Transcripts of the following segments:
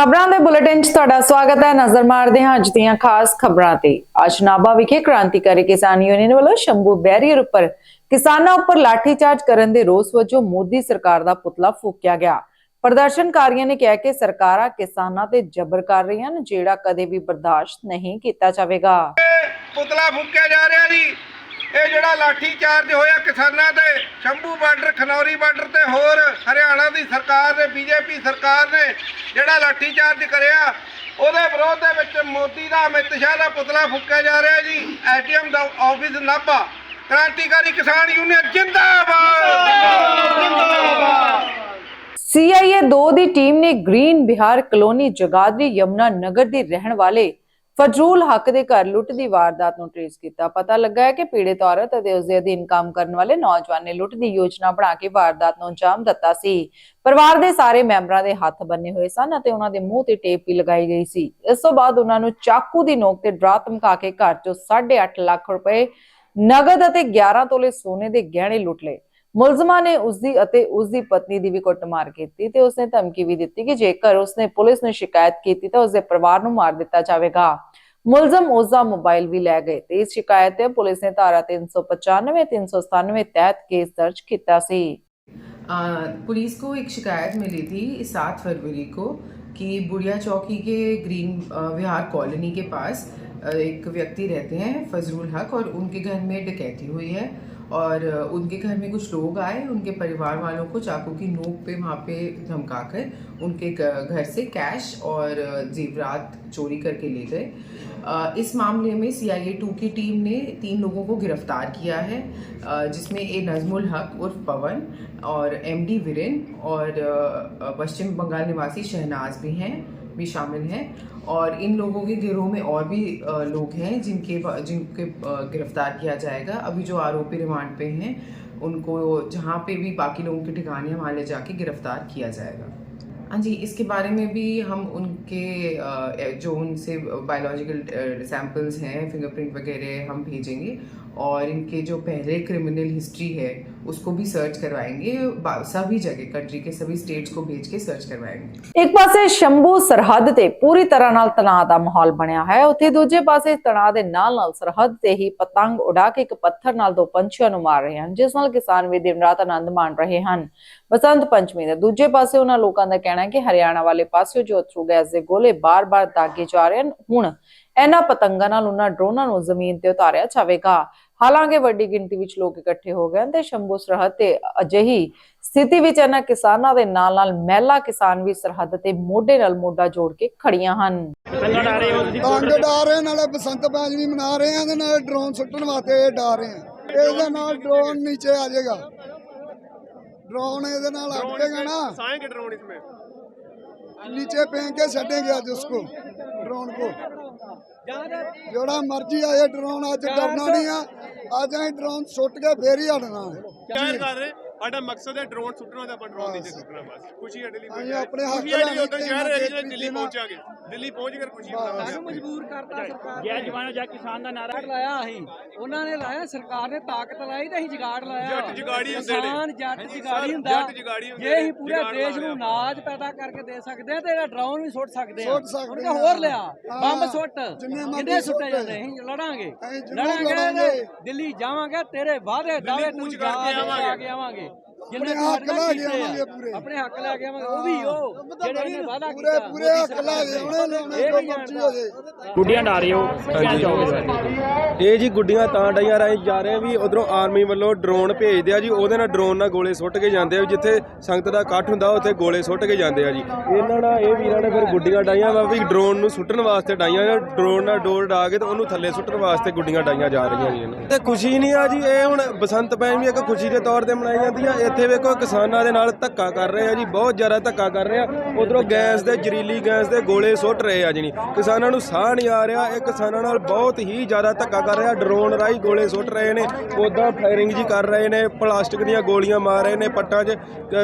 ਖਬਰਾਂ ਦੇ ਬੁਲੇਟਿਨ 'ਚ ਤੁਹਾਡਾ ਸਵਾਗਤ ਹੈ। ਨਜ਼ਰ ਮਾਰਦੇ ਹਾਂ ਅੱਜ ਦੀਆਂ ਖਾਸ ਖਬਰਾਂ ਤੇ। ਅੱਜ ਨਾਭਾ ਵਿਖੇ ਕ੍ਰਾਂਤੀਕਾਰੀ ਕਿਸਾਨ ਯੂਨੀਅਨ ਵੱਲੋਂ ਸ਼ੰਭੂ ਬੈਰੀਅਰ ਉੱਪਰ ਕਿਸਾਨਾਂ ਉੱਪਰ ਲਾਠੀਚਾਰਜ ਕਰਨ ਦੇ ਰੋਸ ਵਜੋਂ ਮੋਦੀ ਸਰਕਾਰ ਦਾ ਪੁਤਲਾ ਫੂਕਿਆ ਗਿਆ। ਪ੍ਰਦਰਸ਼ਨਕਾਰੀਆਂ ਨੇ ਕਿਹਾ ਕਿ ਸਰਕਾਰਾਂ ਕਿਸਾਨਾਂ ਤੇ ਜ਼ਬਰ ਕਰ ਰਹੀਆਂ ਹਨ, ਜਿਹੜਾ ਕਦੇ ਵੀ ਬਰਦਾਸ਼ਤ ਨਹੀਂ ਕੀਤਾ ਜਾਵੇਗਾ। ਪੁਤਲਾ ਫੂਕਿਆ ਜਾ ਰਿਹਾ ਜੀ। ਇਹ ਜਿਹੜਾ ਲਾਠੀ ਚਾਰਜ ਹੋਇਆ ਕਿਸਾਨਾਂ ਤੇ, ਸ਼ੰਭੂ ਬਾਰਡਰ, ਖਨੌਰੀ ਬਾਰਡਰ ਤੇ ਹੋਰ ਹਰਿਆਣਾ ਦੀ ਸਰਕਾਰ ਨੇ, ਬੀਜੇਪੀ ਸਰਕਾਰ ਨੇ ਜਿਹੜਾ ਲਾਠੀ ਚਾਰਜ ਕਰਿਆ, ਉਹਦੇ ਵਿਰੋਧ ਦੇ ਵਿੱਚ ਮੋਦੀ ਦਾ, ਅਮਿਤ ਸ਼ਾਹ ਦਾ ਪੁਤਲਾ ਫੂਕਿਆ ਜਾ ਰਿਹਾ ਜੀ, ਐਟੀਐਮ ਦਾ ਆਫਿਸ ਨਾਭਾ, ਕ੍ਰਾਂਤੀਕਾਰੀ ਕਿਸਾਨ ਯੂਨੀਅਨ ਜਿੰਦਾਬਾਦ! ਜਿੰਦਾਬਾਦ ਸੀਆਈਏ 2 ਦੀ ਟੀਮ ਨੇ ਗ੍ਰੀਨ ਬਿਹਾਰ ਕਲੋਨੀ ਜਗਾਦਰੀ ਯਮਨਾ ਨਗਰ ਦੇ ਰਹਿਣ ਵਾਲੇ ਫਜੂਲ ਹੱਕ ਦੇ ਘਰ ਲੁੱਟ ਦੀ ਵਾਰਦਾਤ ਨੂੰ ਟ੍ਰੇਸ ਕੀਤਾ। ਪਤਾ ਲੱਗਾ ਹੈ ਕਿ ਪੀੜਤ ਔਰਤ ਅਤੇ ਉਸ ਦੇ ਅਧੀਨ ਕੰਮ ਕਰਨ ਵਾਲੇ ਨੌਜਵਾਨ ਨੇ ਲੁੱਟ ਦੀ ਯੋਜਨਾ ਬਣਾ ਕੇ ਵਾਰਦਾਤ ਨੂੰ ਅੰਜਾਮ ਦਿੱਤਾ ਸੀ। ਪਰਿਵਾਰ ਦੇ ਸਾਰੇ ਮੈਂਬਰਾਂ ਦੇ ਹੱਥ ਬੰਨੇ ਹੋਏ ਸਨ ਅਤੇ ਉਹਨਾਂ ਦੇ ਮੂੰਹ ਤੇ ਟੇਪ ਵੀ ਲਗਾਈ ਗਈ ਸੀ। ਇਸ ਤੋਂ ਬਾਅਦ ਉਹਨਾਂ ਨੂੰ ਚਾਕੂ ਦੀ ਨੋਕ ਤੇ ਡਰਾ ਧਮਕਾ ਕੇ ਘਰ ਚੋਂ 8.5 ਲੱਖ ਰੁਪਏ ਨਗਦ ਅਤੇ 11 ਤੋਲੇ ਸੋਨੇ ਦੇ ਗਹਿਣੇ ਲੁੱਟ ਲਏ। ਮੁਲਜ਼ਮਾਂ ਨੇ ਉਸਦੀ ਅਤੇ ਉਸਦੀ ਪਤਨੀ ਦੀ ਵੀ ਕੁੱਟਮਾਰ ਕੀਤੀ ਤੇ ਉਸਨੇ ਧਮਕੀ ਵੀ ਦਿੱਤੀ ਕਿ ਜੇਕਰ ਉਸਨੇ ਪੁਲਿਸ ਨੂੰ ਸ਼ਿਕਾਇਤ ਕੀਤੀ ਤਾਂ ਉਸਦੇ ਪਰਿਵਾਰ ਨੂੰ ਮਾਰ ਦਿੱਤਾ ਜਾਵੇਗਾ। ਮੁਲਜ਼ਮ ਉਸਦਾ ਮੋਬਾਈਲ ਵੀ ਲੈ ਗਏ ਤੇ ਇਸ ਸ਼ਿਕਾਇਤ ਤੇ ਪੁਲਿਸ ਨੇ ਧਾਰਾ 395 397 ਤਹਿਤ ਕੇਸ ਦਰਜ ਕੀਤਾ ਸੀ आ, पुलिस को एक शिकायत मिली थी सात फरवरी को कि बुढ़िया चौकी के ग्रीन अ, विहार कॉलोनी के पास अ, एक व्यक्ति रहते हैं फजरुल हक और उनके घर में डकैती हुई है और अ, उनके घर में कुछ लोग आए उनके परिवार वालों को चाकू की नोक पे वहाँ पे धमकाकर उनके ग- घर से कैश और अ, जेवरात चोरी करके ले गए अ, इस मामले में सी आई ए टू की टीम ने तीन लोगों को गिरफ़्तार किया है जिसमें ए नजमुल हक उर्फ़ पवन और एम डी वीरेन और पश्चिम बंगाल निवासी शहनाज भी हैं, भी शामिल हैं। और इन लोगों के गिरोह में और भी लोग हैं जिनके जिनके गिरफ़्तार किया जाएगा। अभी जो आरोपी रिमांड पे हैं, उनको जहाँ पे भी बाकी लोगों के ठिकाने वहाँ ले जाके गिरफ़्तार किया जाएगा। हाँ जी, इसके बारे में भी हम उनके जो उनसे बायोलॉजिकल सैंपल्स हैं फिंगरप्रिंट वगैरह हम भेजेंगे और इनके जो पहले क्रिमिनल हिस्ट्री है उसको भी सर्च करवाएंगे बा- सभी जगह कंट्री के सभी स्टेट्स को भेज के सर्च करवाएंगे ਇੱਕ ਪਾਸੇ ਸ਼ੰਭੂ ਸਰਹੱਦ ਤੇ ਪੂਰੀ ਤਰ੍ਹਾਂ ਨਾਲ ਤਣਾਅ ਦਾ ਮਾਹੌਲ ਬਣਿਆ ਹੈ ਉੱਥੇ ਦੂਜੇ ਪਾਸੇ ਤਣਾਅ ਦੇ ਨਾਲ ਨਾਲ ਸਰਹੱਦ ਤੇ ਹੀ ਪਤੰਗ ਉਡਾ ਕੇ ਇੱਕ ਪੱਥਰ ਨਾਲ ਦੋ ਪੰਛੀਆਂ ਨੂੰ ਮਾਰ ਰਹੇ ਹਨ ਜਿਸ ਨਾਲ ਕਿਸਾਨ ਵੀ ਦਿਨ ਰਾਤ ਆਨੰਦ ਮਾਣ ਰਹੇ ਹਨ ਬਸੰਤ ਪੰਚਮੀ ਦੇ ਦੂਜੇ ਪਾਸੇ ਉਹਨਾਂ ਲੋਕਾਂ ਦਾ ਕਹਿਣਾ ਹੈ ਕਿ ਹਰਿਆਣਾ ਵਾਲੇ ਪਾਸਿਓ ਜੋ ਅਥਰੂ ਗੈਸ ਦੇ ਗੋਲੇ ਬਾਰ-ਬਾਰ ਦਾਗੇ ਜਾ ਰਹੇ ਹਨ ਹੁਣ ਇਹਨਾਂ ਪਤੰਗਾਂ ਨਾਲ ਉਹਨਾਂ ਡਰੋਨਾਂ ਨੂੰ ਜ਼ਮੀਨ ਤੇ ਉਤਾਰਿਆ ਜਾਵੇਗਾ ਹਾਲਾਂਕਿ ਵੱਡੀ ਗਿਣਤੀ ਵਿੱਚ ਲੋਕ ਇਕੱਠੇ ਹੋ ਗਏ ਤੇ ਸ਼ੰਭੂ ਸਰਹੱਦ ਤੇ ਅਜਹੀ ਸਥਿਤੀ ਵਿੱਚ ਇਹਨਾਂ ਕਿਸਾਨਾਂ ਦੇ ਨਾਲ ਨਾਲ ਮਹਿਲਾ ਕਿਸਾਨ ਵੀ ਸਰਹੱਦ ਤੇ ਮੋਢੇ ਨਾਲ ਮੋਢਾ ਜੋੜ ਕੇ ਖੜੀਆਂ ਹਨ। ਡਾਰੇ ਨਾਲੇ ਬਸੰਤ ਪੰਚਮੀ ਮਨਾ ਰਹੇ ਆ ਤੇ ਨਾਲ ਡਰੋਨ ਸੁੱਟਣ ਵਾਸਤੇ ਡਾਰ ਰਹੇ ਆ ਇਹਦੇ ਨਾਲ ਡਰੋਨ ਨੀਚੇ ਆ ਜਾਏਗਾ। ਡਰੋਨ ਇਹਦੇ ਨਾਲ ਅਟਕੇਗਾ ਨਾ। ਸਾਇੰਗ ਡਰੋਨ ਇਸਮੇ नीचे फेंक के छटेंगे आज उसको ड्रोन को ਜਿਹੜਾ ਮਰਜ਼ੀ ਆਏ ਡਰੋਨ ਅੱਜ ਕਰਨਾ ਨਹੀਂ ਆ। ਅੱਜ ਅਸੀਂ ਡਰੋਨ ਸੁੱਟ ਕੇ ਫੇਰ ਹੀ ਹਟਣਾ। ਸਾਡਾ ਮਕਸਦ ਹੈ ਡਰੋਨ ਸੁੱਟਣਾ ਤੇ ਆਪਾਂ ਡਰੋਨ ਨੀਚੇ ਸੁੱਟਣਾ ਬਸ। ਖੁਸ਼ੀ ਸਾਡੇ ਲਈ ਅਸੀਂ ਆਪਣੇ ਹੱਕ ਖੁਸ਼ੀ ਸਾਡੀ ਲੈਣੇ ਉਦੋਂ ਸ਼ਹਿਰ ਹੈ ਦਿੱਲੀ। ਪਹੁੰਚਾਂਗੇ। ਦਿੱਲੀ ਪਹੁੰਚ ਕੇ ਖੁਸ਼ੀ ਮਨਾਵਾਂਗੇ ਮਜਬੂਰ ਕਰਤਾ ਸਰਕਾਰ ਜੈ ਜਵਾਨ ਜੈ ਕਿਸਾਨ ਦਾ ਨਾਰਾ। ਲਾਇਆ ਅਸੀਂ। ਉਹਨਾਂ ਨੇ ਲਾਇਆ ਸਰਕਾਰ ਨੇ ਤਾਕਤ ਲਾਈ ਤੇ ਅਸੀਂ ਜਗਾੜ ਲਾਇਆ। ਜੱਟ ਜਗਾੜੀ ਹੁੰਦੇ ਨੇ। ਕਿਸਾਨ ਜੱਟ ਜਗਾੜੀ ਹੁੰਦਾ। ਜੱਟ ਜਗਾੜੀ ਹੁੰਦੇ ਜੇ ਅਸੀਂ ਪੂਰੇ ਦੇਸ਼ ਨੂੰ। ਨਾਜ ਪੈਦਾ ਕਰਕੇ ਦੇ ਸਕਦੇ ਆ ਤੇ ਇਹਦਾ ਡਰਾਉਨ ਵੀ ਸੁੱਟ ਸਕਦੇ ਆ। ਸੁੱਟ ਸਕਦੇ ਉਹਨੇ ਆ। ਹੋਰ ਲਿਆ ਬੰਬ ਸੁੱਟ। ਕਿੰਨੇ ਸੁੱਟੇ। ਜਾਂਦੇ? ਅਸੀਂ ਲੜਾਂਗੇ। ਲੜਾਂਗੇ ਦਿੱਲੀ ਜਾਵਾਂਗੇ ਤੇਰੇ ਵਾਅਦੇ ਦਾਅਵੇ ਤੂੰ ਕਰਕੇ ਆਵਾਂਗੇ। ਆਪਣੇ ਹੱਕ ਲੈ ਕੇ ਆਵਾਂਗੇ ਪੂਰੇ। ਆਪਣੇ ਹੱਕ ਲੈ ਕੇ ਆਵਾਂਗੇ ਉਹ ਵੀ ਉਹ। ਜਿਹੜੇ ਨੇ ਵਾਅਦਾ ਪੂਰੇ ਕੀਤਾ ਪੂਰੇ ਹੱਕ ਲੈ ਕੇ ਆਉਣੇ ਲਾਉਣੇ ਵੀ ਮਰਜ਼ੀ ਹੋ ਜੇ। ਗੁੱਡੀਆਂ ਡਾ ਰਹੇ ਹੋ? ਕਹਿਣਾ ਚਾਹੋਗੇ ਇਹ ਜੀ ਗੁੱਡੀਆਂ ਤਾਂ ਡਾਈਆਂ ਰਾਹੀਂ ਜਾ ਰਹੇ ਵੀ ਉਧਰੋਂ ਆਰਮੀ ਵੱਲੋਂ ਡਰੋਨ ਭੇਜਦੇ ਆ ਜੀ ਉਹਦੇ ਨਾਲ ਡਰੋਨ ਨਾਲ ਗੋਲੇ ਸੁੱਟ ਕੇ ਜਾਂਦੇ ਆ ਜਿੱਥੇ ਸੰਗਤ ਦਾ ਇਕੱਠ ਹੁੰਦਾ ਉੱਥੇ ਗੋਲੇ ਸੁੱਟ ਕੇ ਜਾਂਦੇ ਆ ਜੀ। ਇਹਨਾਂ ਨਾਲ ਇਹ ਵੀਰਾਂ ਨੇ ਫਿਰ ਗੁੱਡੀਆਂ ਡਾਈਆਂ ਵਾ ਵੀ ਡਰੋਨ ਨੂੰ ਸੁੱਟਣ ਵਾਸਤੇ ਡਾਈਆਂ ਜਾਂ ਡਰੋਨ ਨਾਲ ਡੋਰ ਡਾ ਕੇ ਤੇ ਉਹਨੂੰ ਥੱਲੇ ਸੁੱਟਣ ਵਾਸਤੇ ਗੁੱਡੀਆਂ ਡਾਈਆਂ ਜਾ ਰਹੀਆਂ ਜੀ ਇਹਨਾਂ ਤੇ ਖੁਸ਼ੀ ਨਹੀਂ ਆ ਜੀ ਇਹ ਹੁਣ ਬਸੰਤ ਪੰਚਮੀ ਇੱਕ ਖੁਸ਼ੀ ਦੇ ਤੌਰ ਤੇ ਮਨਾਈ ਜਾਂਦੀ ਆ ਇੱਥੇ ਵੇਖੋ ਕਿਸਾਨਾਂ ਦੇ ਨਾਲ ਧੱਕਾ ਕਰ ਰਹੇ ਆ ਜੀ, ਬਹੁਤ ਜ਼ਿਆਦਾ ਧੱਕਾ ਕਰ ਰਹੇ ਆ। ਉਧਰੋਂ ਗੈਸ ਦੇ ਜ਼ਰੀਲੀ ਗੈਸ ਦੇ ਗੋਲੇ ਸੁੱਟ ਰਹੇ ਆ ਜੀ ਕਿਸਾਨਾਂ ਨੂੰ ਸਾਹ ਨਹੀਂ ਆ ਰਿਹਾ, ਇਹ ਕਿਸਾਨਾਂ ਨਾਲ ਬਹੁਤ ਹੀ ਜ਼ਿਆਦਾ ਧੱਕਾ ਕਰ ਰਿਹਾ ਡਰੋਨ ਰਾਹੀਂ ਗੋਲੇ ਸੁੱਟ ਰਹੇ ਨੇ ਉਦਾਂ ਫਾਇਰਿੰਗ ਜੀ ਕਰ ਰਹੇ ਨੇ, ਪਲਾਸਟਿਕ ਦੀਆਂ ਗੋਲੀਆਂ ਮਾਰ ਰਹੇ ਨੇ, ਪੱਟਾਂ 'ਚ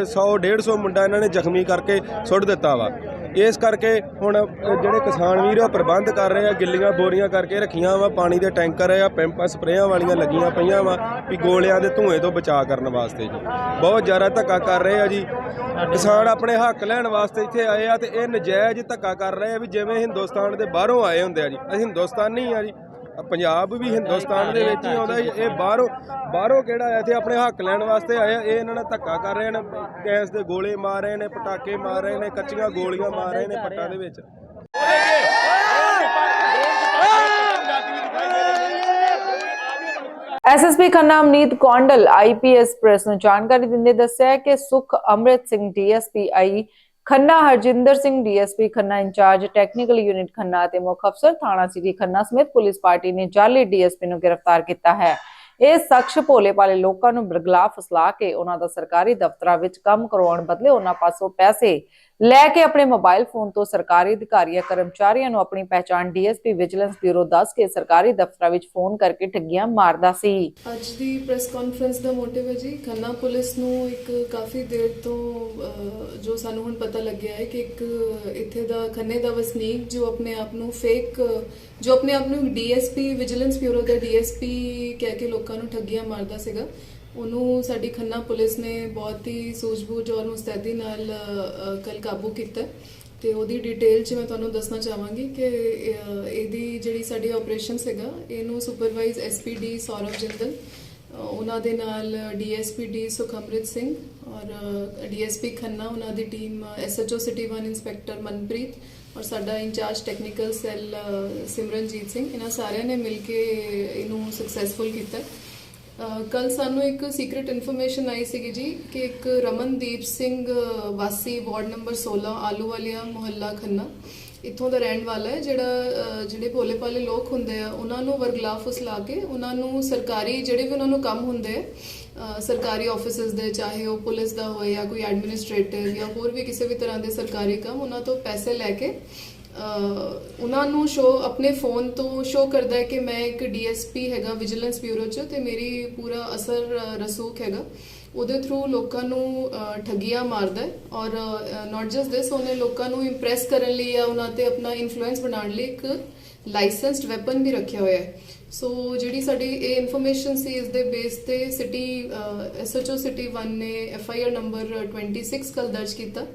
100 150 ਮੁੰਡਾ ਇਹਨਾਂ ਨੇ ਜ਼ਖਮੀ ਕਰਕੇ ਸੁੱਟ ਦਿੱਤਾ ਵਾ। ਇਸ ਕਰਕੇ ਹੁਣ ਜਿਹੜੇ ਕਿਸਾਨ ਵੀਰ ਆ ਪ੍ਰਬੰਧ ਕਰ ਰਹੇ ਆ, ਗਿੱਲੀਆਂ ਬੋਰੀਆਂ ਕਰਕੇ ਰੱਖੀਆਂ ਵਾ, ਪਾਣੀ ਦੇ ਟੈਂਕਰ ਆ, ਪੰਪਾਂ, ਸਪਰੇਆਂ ਵਾਲੀਆਂ ਲੱਗੀਆਂ ਪਈਆਂ ਵਾ, ਵੀ ਗੋਲਿਆਂ ਦੇ ਧੂਏ ਤੋਂ ਬਚਾਅ ਕਰਨ ਵਾਸਤੇ ਜੀ। ਬਹੁਤ ਜ਼ਿਆਦਾ ਧੱਕਾ ਕਰ ਰਹੇ ਆ ਜੀ। ਕਿਸਾਨ ਆਪਣੇ ਹੱਕ ਲੈਣ ਵਾਸਤੇ ਇੱਥੇ ਆਏ ਆ ਤੇ ਇਹ ਨਜਾਇਜ਼ ਧੱਕਾ ਕਰ ਰਹੇ ਆ ਵੀ ਜਿਵੇਂ ਹਿੰਦੁਸਤਾਨ ਦੇ ਬਾਹਰੋਂ ਆਏ ਹੁੰਦੇ ਆ ਜੀ। ਅਸੀਂ ਹਿੰਦੁਸਤਾਨੀ ਆ ਜੀ। ਪੰਜਾਬ ਵੀ ਹਿੰਦੁਸਤਾਨ ਦੇ ਵਿੱਚ ਹੀ ਆਉਂਦਾ ਇਹ ਬਾਹਰੋਂ ਬਾਹਰੋਂ ਕਿਹੜਾ ਇੱਥੇ ਆਪਣੇ ਹੱਕ ਲੈਣ ਵਾਸਤੇ ਆਇਆ ਇਹ ਇਹਨਾਂ ਨੇ ਧੱਕਾ ਕਰ ਰਹੇ ਨੇ, ਗੈਸ ਦੇ ਗੋਲੇ ਮਾਰ ਰਹੇ ਨੇ, ਪਟਾਕੇ ਮਾਰ ਰਹੇ ਨੇ, ਕੱਚੀਆਂ ਗੋਲੀਆਂ ਮਾਰ ਰਹੇ ਨੇ ਪੱਟਾਂ ਦੇ ਵਿੱਚ। SSP Khanna Amneet Kondal IPS press ਨੂੰ ਜਾਣਕਾਰੀ ਦਿੰਦੇ ਦੱਸਿਆ ਕਿ Sukh Amrit Singh DSP I Khanna Harjinder Singh DSP, Khanna incharge, technical unit Khanna ਅਤੇ ਮੁੱਖ ਅਫਸਰ ਥਾਣਾ ਸਿਟੀ ਖੰਨਾ ਸਮੇਤ ਪੁਲਿਸ ਪਾਰਟੀ ਨੇ ਜਾਲੀ ਡੀਐਸਪੀ ਨੂੰ ਗ੍ਰਿਫਤਾਰ ਕੀਤਾ ਹੈ। ਇਹ ਸ਼ਖਸ ਭੋਲੇ ਵਾਲੇ ਲੋਕਾਂ ਨੂੰ ਬਰਗਲਾ ਫਸਲਾ ਕੇ ਉਹਨਾਂ ਦਾ ਸਰਕਾਰੀ ਦਫ਼ਤਰਾਂ ਵਿੱਚ ਕੰਮ ਕਰਵਾਉਣ ਬਦਲੇ ਉਹਨਾਂ ਪਾਸੋਂ ਪੈਸੇ ਲੈ ਕੇ ਆਪਣੇ ਮੋਬਾਈਲ ਫੋਨ ਤੋਂ ਸਰਕਾਰੀ ਅਧਿਕਾਰੀਆਂ ਕਰਮਚਾਰੀਆਂ ਨੂੰ ਆਪਣੀ ਪਹਿਚਾਣ ਡੀਐਸਪੀ ਵਿਜੀਲੈਂਸ ਬਿਊਰੋ ਦੱਸ ਕੇ ਸਰਕਾਰੀ ਦਫ਼ਤਰਾਂ ਵਿੱਚ ਫੋਨ ਕਰਕੇ ਠੱਗੀਆਂ ਮਾਰਦਾ ਸੀ। ਅੱਜ ਦੀ ਪ੍ਰੈਸ ਕਾਨਫਰੰਸ ਦਾ ਮੋਟਿਵ ਹੈ ਜੀ। ਖੰਨਾ ਪੁਲਿਸ ਨੂੰ ਇੱਕ ਕਾਫੀ ਦੇਰ ਤੋਂ ਜੋ ਸਾਨੂੰ ਹੁਣ ਪਤਾ ਲੱਗਿਆ ਹੈ ਕਿ ਇੱਕ ਇੱਥੇ ਦਾ ਖੰਨੇ ਦਾ ਵਸਨੀਕ ਜੋ ਆਪਣੇ ਆਪ ਨੂੰ ਫੇਕ ਜੋ ਆਪਣੇ ਆਪ ਨੂੰ ਡੀਐਸਪੀ, ਵਿਜੀਲੈਂਸ ਬਿਊਰੋ ਦਾ ਡੀਐਸਪੀ ਕਹਿ ਕੇ ਲੋਕਾਂ ਨੂੰ ਠੱਗੀਆਂ ਮਾਰਦਾ ਸੀਗਾ। ਉਹਨੂੰ ਸਾਡੀ ਖੰਨਾ ਪੁਲਿਸ ਨੇ ਬਹੁਤ ਹੀ ਸੂਝ-ਬੂਝ ਔਰ ਮੁਸਤੈਦੀ ਨਾਲ ਕੱਲ ਕਾਬੂ ਕੀਤਾ। ਤੇ ਉਹਦੀ ਡਿਟੇਲ 'ਚ ਮੈਂ ਤੁਹਾਨੂੰ ਦੱਸਣਾ ਚਾਹਾਂਗੀ ਕਿ ਇਹਦੀ ਜਿਹੜੀ ਸਾਡੀ ਆਪਰੇਸ਼ਨ ਸੀਗਾ, ਇਹਨੂੰ ਸੁਪਰਵਾਈਜ਼ ਐਸਪੀਡੀ ਸੌਰਵ ਜਿੰਦਲ ਉਹਨਾਂ ਦੇ ਨਾਲ ਡੀਐਸਪੀਡੀ ਸੁਖਮ੍ਰਿਤ ਸਿੰਘ ਔਰ ਡੀਐਸਪੀ ਖੰਨਾ, ਉਹਨਾਂ ਦੀ team SHO city 1 inspector Manpreet ਔਰ ਸਾਡਾ incharge technical cell Simranjeet Singh, ਇਹਨਾਂ ਸਾਰਿਆਂ ਨੇ ਮਿਲ ਕੇ ਇਹਨੂੰ ਸਕਸੈਸਫੁਲ ਕੀਤਾ। ਕੱਲ ਸਾਨੂੰ ਇੱਕ ਸੀਕ੍ਰੀਟ ਇਨਫੋਰਮੇਸ਼ਨ ਆਈ ਸੀਗੀ ਜੀ ਕਿ ਇੱਕ ਰਮਨਦੀਪ ਸਿੰਘ ਵਾਸੀ, ਵਾਰਡ ਨੰਬਰ 16 ਆਲੂਵਾਲੀਆ, ਮੁਹੱਲਾ, ਖੰਨਾ, ਇੱਥੋਂ ਦਾ ਰਹਿਣ ਵਾਲਾ ਹੈ, ਜਿਹੜਾ ਜਿਹੜੇ ਭੋਲੇ ਭਾਲੇ ਲੋਕ ਹੁੰਦੇ ਆ, ਉਹਨਾਂ ਨੂੰ ਵਰਗਲਾ ਲਾ ਕੇ ਉਹਨਾਂ ਨੂੰ ਸਰਕਾਰੀ, ਜਿਹੜੇ ਵੀ ਉਹਨਾਂ ਨੂੰ ਕੰਮ ਹੁੰਦੇ ਆ ਸਰਕਾਰੀ ਆਫਿਸਸ ਦੇ, ਚਾਹੇ ਉਹ ਪੁਲਿਸ ਦਾ ਹੋਏ ਜਾਂ ਕੋਈ ਐਡਮਿਨਿਸਟ੍ਰੇਟਿਵ ਜਾਂ ਹੋਰ ਵੀ ਕਿਸੇ ਵੀ ਤਰ੍ਹਾਂ ਦੇ ਸਰਕਾਰੀ ਕੰਮ, ਉਹਨਾਂ ਤੋਂ ਪੈਸੇ ਲੈ ਕੇ ਉਹਨਾਂ ਨੂੰ ਸ਼ੋ ਆਪਣੇ ਫੋਨ ਤੋਂ ਸ਼ੋ ਕਰਦਾ ਹੈ ਕਿ ਮੈਂ ਇੱਕ ਡੀਐਸਪੀ ਹੈਗਾ ਵਿਜੀਲੈਂਸ ਬਿਊਰੋ ਚ ਤੇ ਮੇਰੀ ਪੂਰਾ ਅਸਰ ਰਸੂਖ ਹੈਗਾ। ਉਹਦੇ ਥਰੂ ਲੋਕਾਂ ਨੂੰ ਠੱਗੀਆਂ ਮਾਰਦਾ ਹੈ ਔਰ ਨਾਟ ਜਸਟ ਦਿਸ ਉਹਨੇ ਲੋਕਾਂ ਨੂੰ ਇੰਪ੍ਰੈਸ ਕਰਨ ਲਈ ਜਾਂ ਉਹਨਾਂ ਤੇ ਆਪਣਾ ਇਨਫਲੂਐਂਸ ਬਣਾਉਣ ਲਈ ਇੱਕ ਲਾਇਸੈਂਸਡ ਵੈਪਨ ਵੀ ਰੱਖਿਆ ਹੋਇਆ ਹੈ। ਸੋ ਜਿਹੜੀ ਸਾਡੀ ਇਹ ਇਨਫੋਰਮੇਸ਼ਨ ਸੀ, ਇਸ ਦੇ ਬੇਸ ਤੇ ਸਿਟੀ ਐਸਐਚਓ ਸਿਟੀ 1 ਨੇ ਐਫਆਈਆਰ ਨੰਬਰ 26 ਕੱਲ ਦਰਜ ਕੀਤਾ।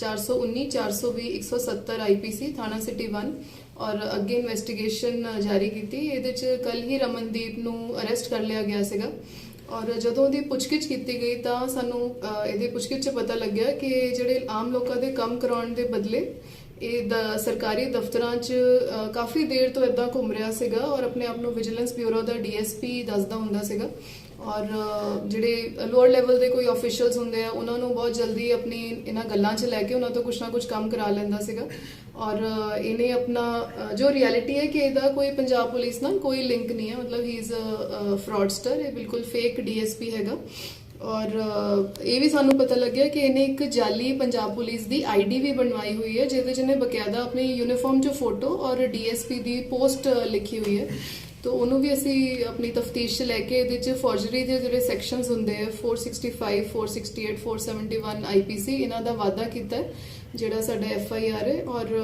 419 420 170 ਆਈਪੀਸੀ ਥਾਣਾ ਸਿਟੀ 1 ਔਰ ਅੱਗੇ ਇਨਵੈਸਟੀਗੇਸ਼ਨ ਜਾਰੀ ਕੀਤੀ ਇਹਦੇ ਚ ਕੱਲ ਹੀ ਰਮਨਦੀਪ ਨੂੰ ਅਰੈਸਟ ਕਰ ਲਿਆ ਗਿਆ ਸੀਗਾ ਔਰ ਜਦੋਂ ਉਹਦੀ ਪੁੱਛਗਿੱਛ ਕੀਤੀ ਗਈ ਤਾਂ ਸਾਨੂੰ ਅਹ, ਇਹਦੇ ਪੁੱਛਗਿੱਛ 'ਚ ਪਤਾ ਲੱਗਿਆ ਕਿ ਜਿਹੜੇ ਆਮ ਲੋਕਾਂ ਦੇ ਕੰਮ ਕਰਾਉਣ ਦੇ ਬਦਲੇ ਇਹ ਦ- ਸਰਕਾਰੀ ਦਫ਼ਤਰਾਂ 'ਚ ਕਾਫੀ ਦੇਰ ਤੋਂ ਇਦਾਂ ਘੁੰਮ ਰਿਹਾ ਸੀਗਾ ਔਰ ਆਪਣੇ ਆਪ ਨੂੰ ਵਿਜੀਲੈਂਸ ਬਿਊਰੋ ਦਾ ਡੀਐਸਪੀ ਦੱਸਦਾ ਹੁੰਦਾ ਸੀਗਾ ਔਰ ਜਿਹੜੇ ਲੋਅਰ ਲੈਵਲ ਦੇ ਕੋਈ ਆਫੀਸ਼ੀਅਲਸ ਹੁੰਦੇ ਆ, ਉਹਨਾਂ ਨੂੰ ਬਹੁਤ ਜਲਦੀ ਆਪਣੀ ਇਹਨਾਂ ਗੱਲਾਂ 'ਚ ਲੈ ਕੇ ਉਹਨਾਂ ਤੋਂ ਕੁਛ ਨਾ ਕੁਛ ਕੰਮ ਕਰਾ ਲੈਂਦਾ ਸੀਗਾ। ਔਰ ਇਹਨੇ ਆਪਣਾ ਜੋ ਰਿਐਲਿਟੀ ਹੈ ਕਿ ਇਹਦਾ ਕੋਈ ਪੰਜਾਬ ਪੁਲਿਸ ਨਾਲ ਕੋਈ ਲਿੰਕ ਨਹੀਂ ਹੈ, ਮਤਲਬ ਹੀ ਇਜ਼ ਅ ਫਰਾਡਸਟਰ ਇਹ ਬਿਲਕੁਲ ਫੇਕ ਡੀਐਸਪੀ ਹੈਗਾ। ਔਰ ਇਹ ਵੀ ਸਾਨੂੰ ਪਤਾ ਲੱਗਿਆ ਕਿ ਇਹਨੇ ਇੱਕ ਜਾਲੀ ਪੰਜਾਬ ਪੁਲਿਸ ਦੀ ਆਈਡੀ ਵੀ ਬਣਵਾਈ ਹੋਈ ਹੈ, ਜਿਹਦੇ 'ਚ ਇਹਨੇ ਬਕਾਇਦਾ ਆਪਣੀ ਯੂਨੀਫਾਰਮ 'ਚ ਫੋਟੋ ਔਰ ਡੀਐਸਪੀ ਦੀ ਪੋਸਟ ਲਿਖੀ ਹੋਈ ਹੈ। ਤੋ ਉਹਨੂੰ ਵੀ ਅਸੀਂ ਆਪਣੀ ਤਫਤੀਸ਼ 'ਚ ਲੈ ਕੇ ਇਹਦੇ 'ਚ ਫੋਰਜਰੀ ਦੇ ਜਿਹੜੇ ਸੈਕਸ਼ਨਸ ਹੁੰਦੇ ਆ 465 468 471 ਆਈਪੀਸੀ ਇਹਨਾਂ ਦਾ ਵਾਅਦਾ ਕੀਤਾ ਜਿਹੜਾ ਸਾਡਾ ਐਫਆਈਆਰ ਹੈ ਔਰ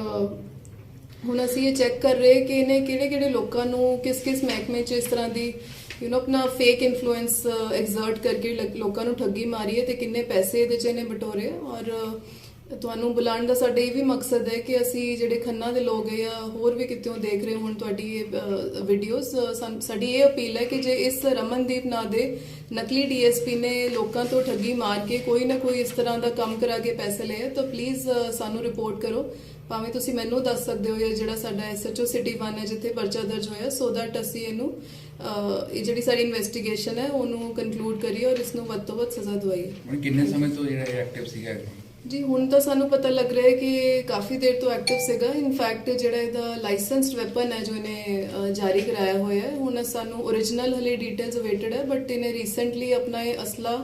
ਹੁਣ ਅਸੀਂ ਇਹ ਚੈੱਕ ਕਰ ਰਹੇ ਕਿ ਇਹਨੇ ਕਿਹੜੇ ਕਿਹੜੇ ਲੋਕਾਂ ਨੂੰ ਕਿਸ ਕਿਸ ਮਹਿਕਮੇ 'ਚ ਇਸ ਤਰ੍ਹਾਂ ਦੀ ਯੂ نو ਆਪਣਾ ਫੇਕ ਇਨਫਲੂਐਂਸ ਐਗਜ਼ਰਟ ਕਰਕੇ ਲ- ਲੋਕਾਂ ਨੂੰ ਠੱਗੀ ਮਾਰੀ ਹੈ ਤੇ ਕਿੰਨੇ ਪੈਸੇ ਇਹਦੇ 'ਚ ਇਹਨੇ ਬਟੋਰੇ ਔਰ ਤੁਹਾਨੂੰ ਬੁਲਾਉਣ ਦਾ ਸਾਡਾ ਇਹ ਵੀ ਮਕਸਦ ਹੈ ਕਿ ਅਸੀਂ ਜਿਹੜੇ ਖੰਨਾ ਦੇ ਲੋਕ ਹੈ ਜਾਂ ਹੋਰ ਵੀ ਕਿਤੇੋਂ ਦੇਖ ਰਹੇ ਹੁਣ ਤੁਹਾਡੀ ਇਹ ਵੀਡੀਓਜ਼ ਸਾਡੀ ਇਹ ਅਪੀਲ ਹੈ ਕਿ ਜੇ ਇਸ ਰਮਨਦੀਪ ਨਾਂ ਦੇ ਨਕਲੀ ਡੀਐਸਪੀ ਨੇ ਲੋਕਾਂ ਤੋਂ ਠੱਗੀ ਮਾਰ ਕੇ ਕੋਈ ਨਾ ਕੋਈ ਇਸ ਤਰ੍ਹਾਂ ਦਾ ਕੰਮ ਕਰਾ ਕੇ ਪੈਸੇ ਲਏ ਤਾਂ ਪਲੀਜ਼ ਸਾਨੂੰ ਰਿਪੋਰਟ ਕਰੋ ਭਾਵੇਂ ਤੁਸੀਂ ਮੈਨੂੰ ਦੱਸ ਸਕਦੇ ਹੋ ਜਾਂ ਜਿਹੜਾ ਸਾਡਾ ਐਸਐਚਓ ਸਿਟੀ 1 ਹੈ ਜਿੱਥੇ ਪਰਚਾ ਦਰਜ ਹੋਇਆ ਸੋ ਦੈਟ ਅਸੀਂ ਇਹਨੂੰ ਇਹ ਜਿਹੜੀ ਸਾਡੀ ਇਨਵੈਸਟੀਗੇਸ਼ਨ ਹੈ, ਉਹਨੂੰ ਕਨਕਲੂਡ ਕਰੀਏ ਔਰ ਇਸ ਨੂੰ ਵੱਧ ਤੋਂ ਵੱਧ ਸਜ਼ਾ ਦਵਾਈਏ ਕਿੰਨੇ ਸਮੇਂ ਤੋਂ ਜਿਹੜਾ ਐਕਟਿਵ ਸੀਗਾ ਇਹ? ਜੀ, ਹੁਣ ਤਾਂ ਸਾਨੂੰ ਪਤਾ ਲੱਗ ਰਿਹਾ ਹੈ ਕਿ ਇਹ ਕਾਫੀ ਦੇਰ ਤੋਂ ਐਕਟਿਵ ਸੀਗਾ। ਇਨਫੈਕਟ ਜਿਹੜਾ ਇਹਦਾ ਲਾਇਸੈਂਸਡ ਵੈਪਨ ਹੈ ਜੋ ਇਹਨੇ ਜਾਰੀ ਕਰਾਇਆ ਹੋਇਆ ਹੈ, ਹੁਣ ਸਾਨੂੰ origignal ਹਲੇ ਡਿਟੇਲਸ ਅਵੇਟਡ ਹੈ ਬਟ ਇਹਨੇ ਰੀਸੈਂਟਲੀ ਆਪਣਾ ਇਹ ਅਸਲਾ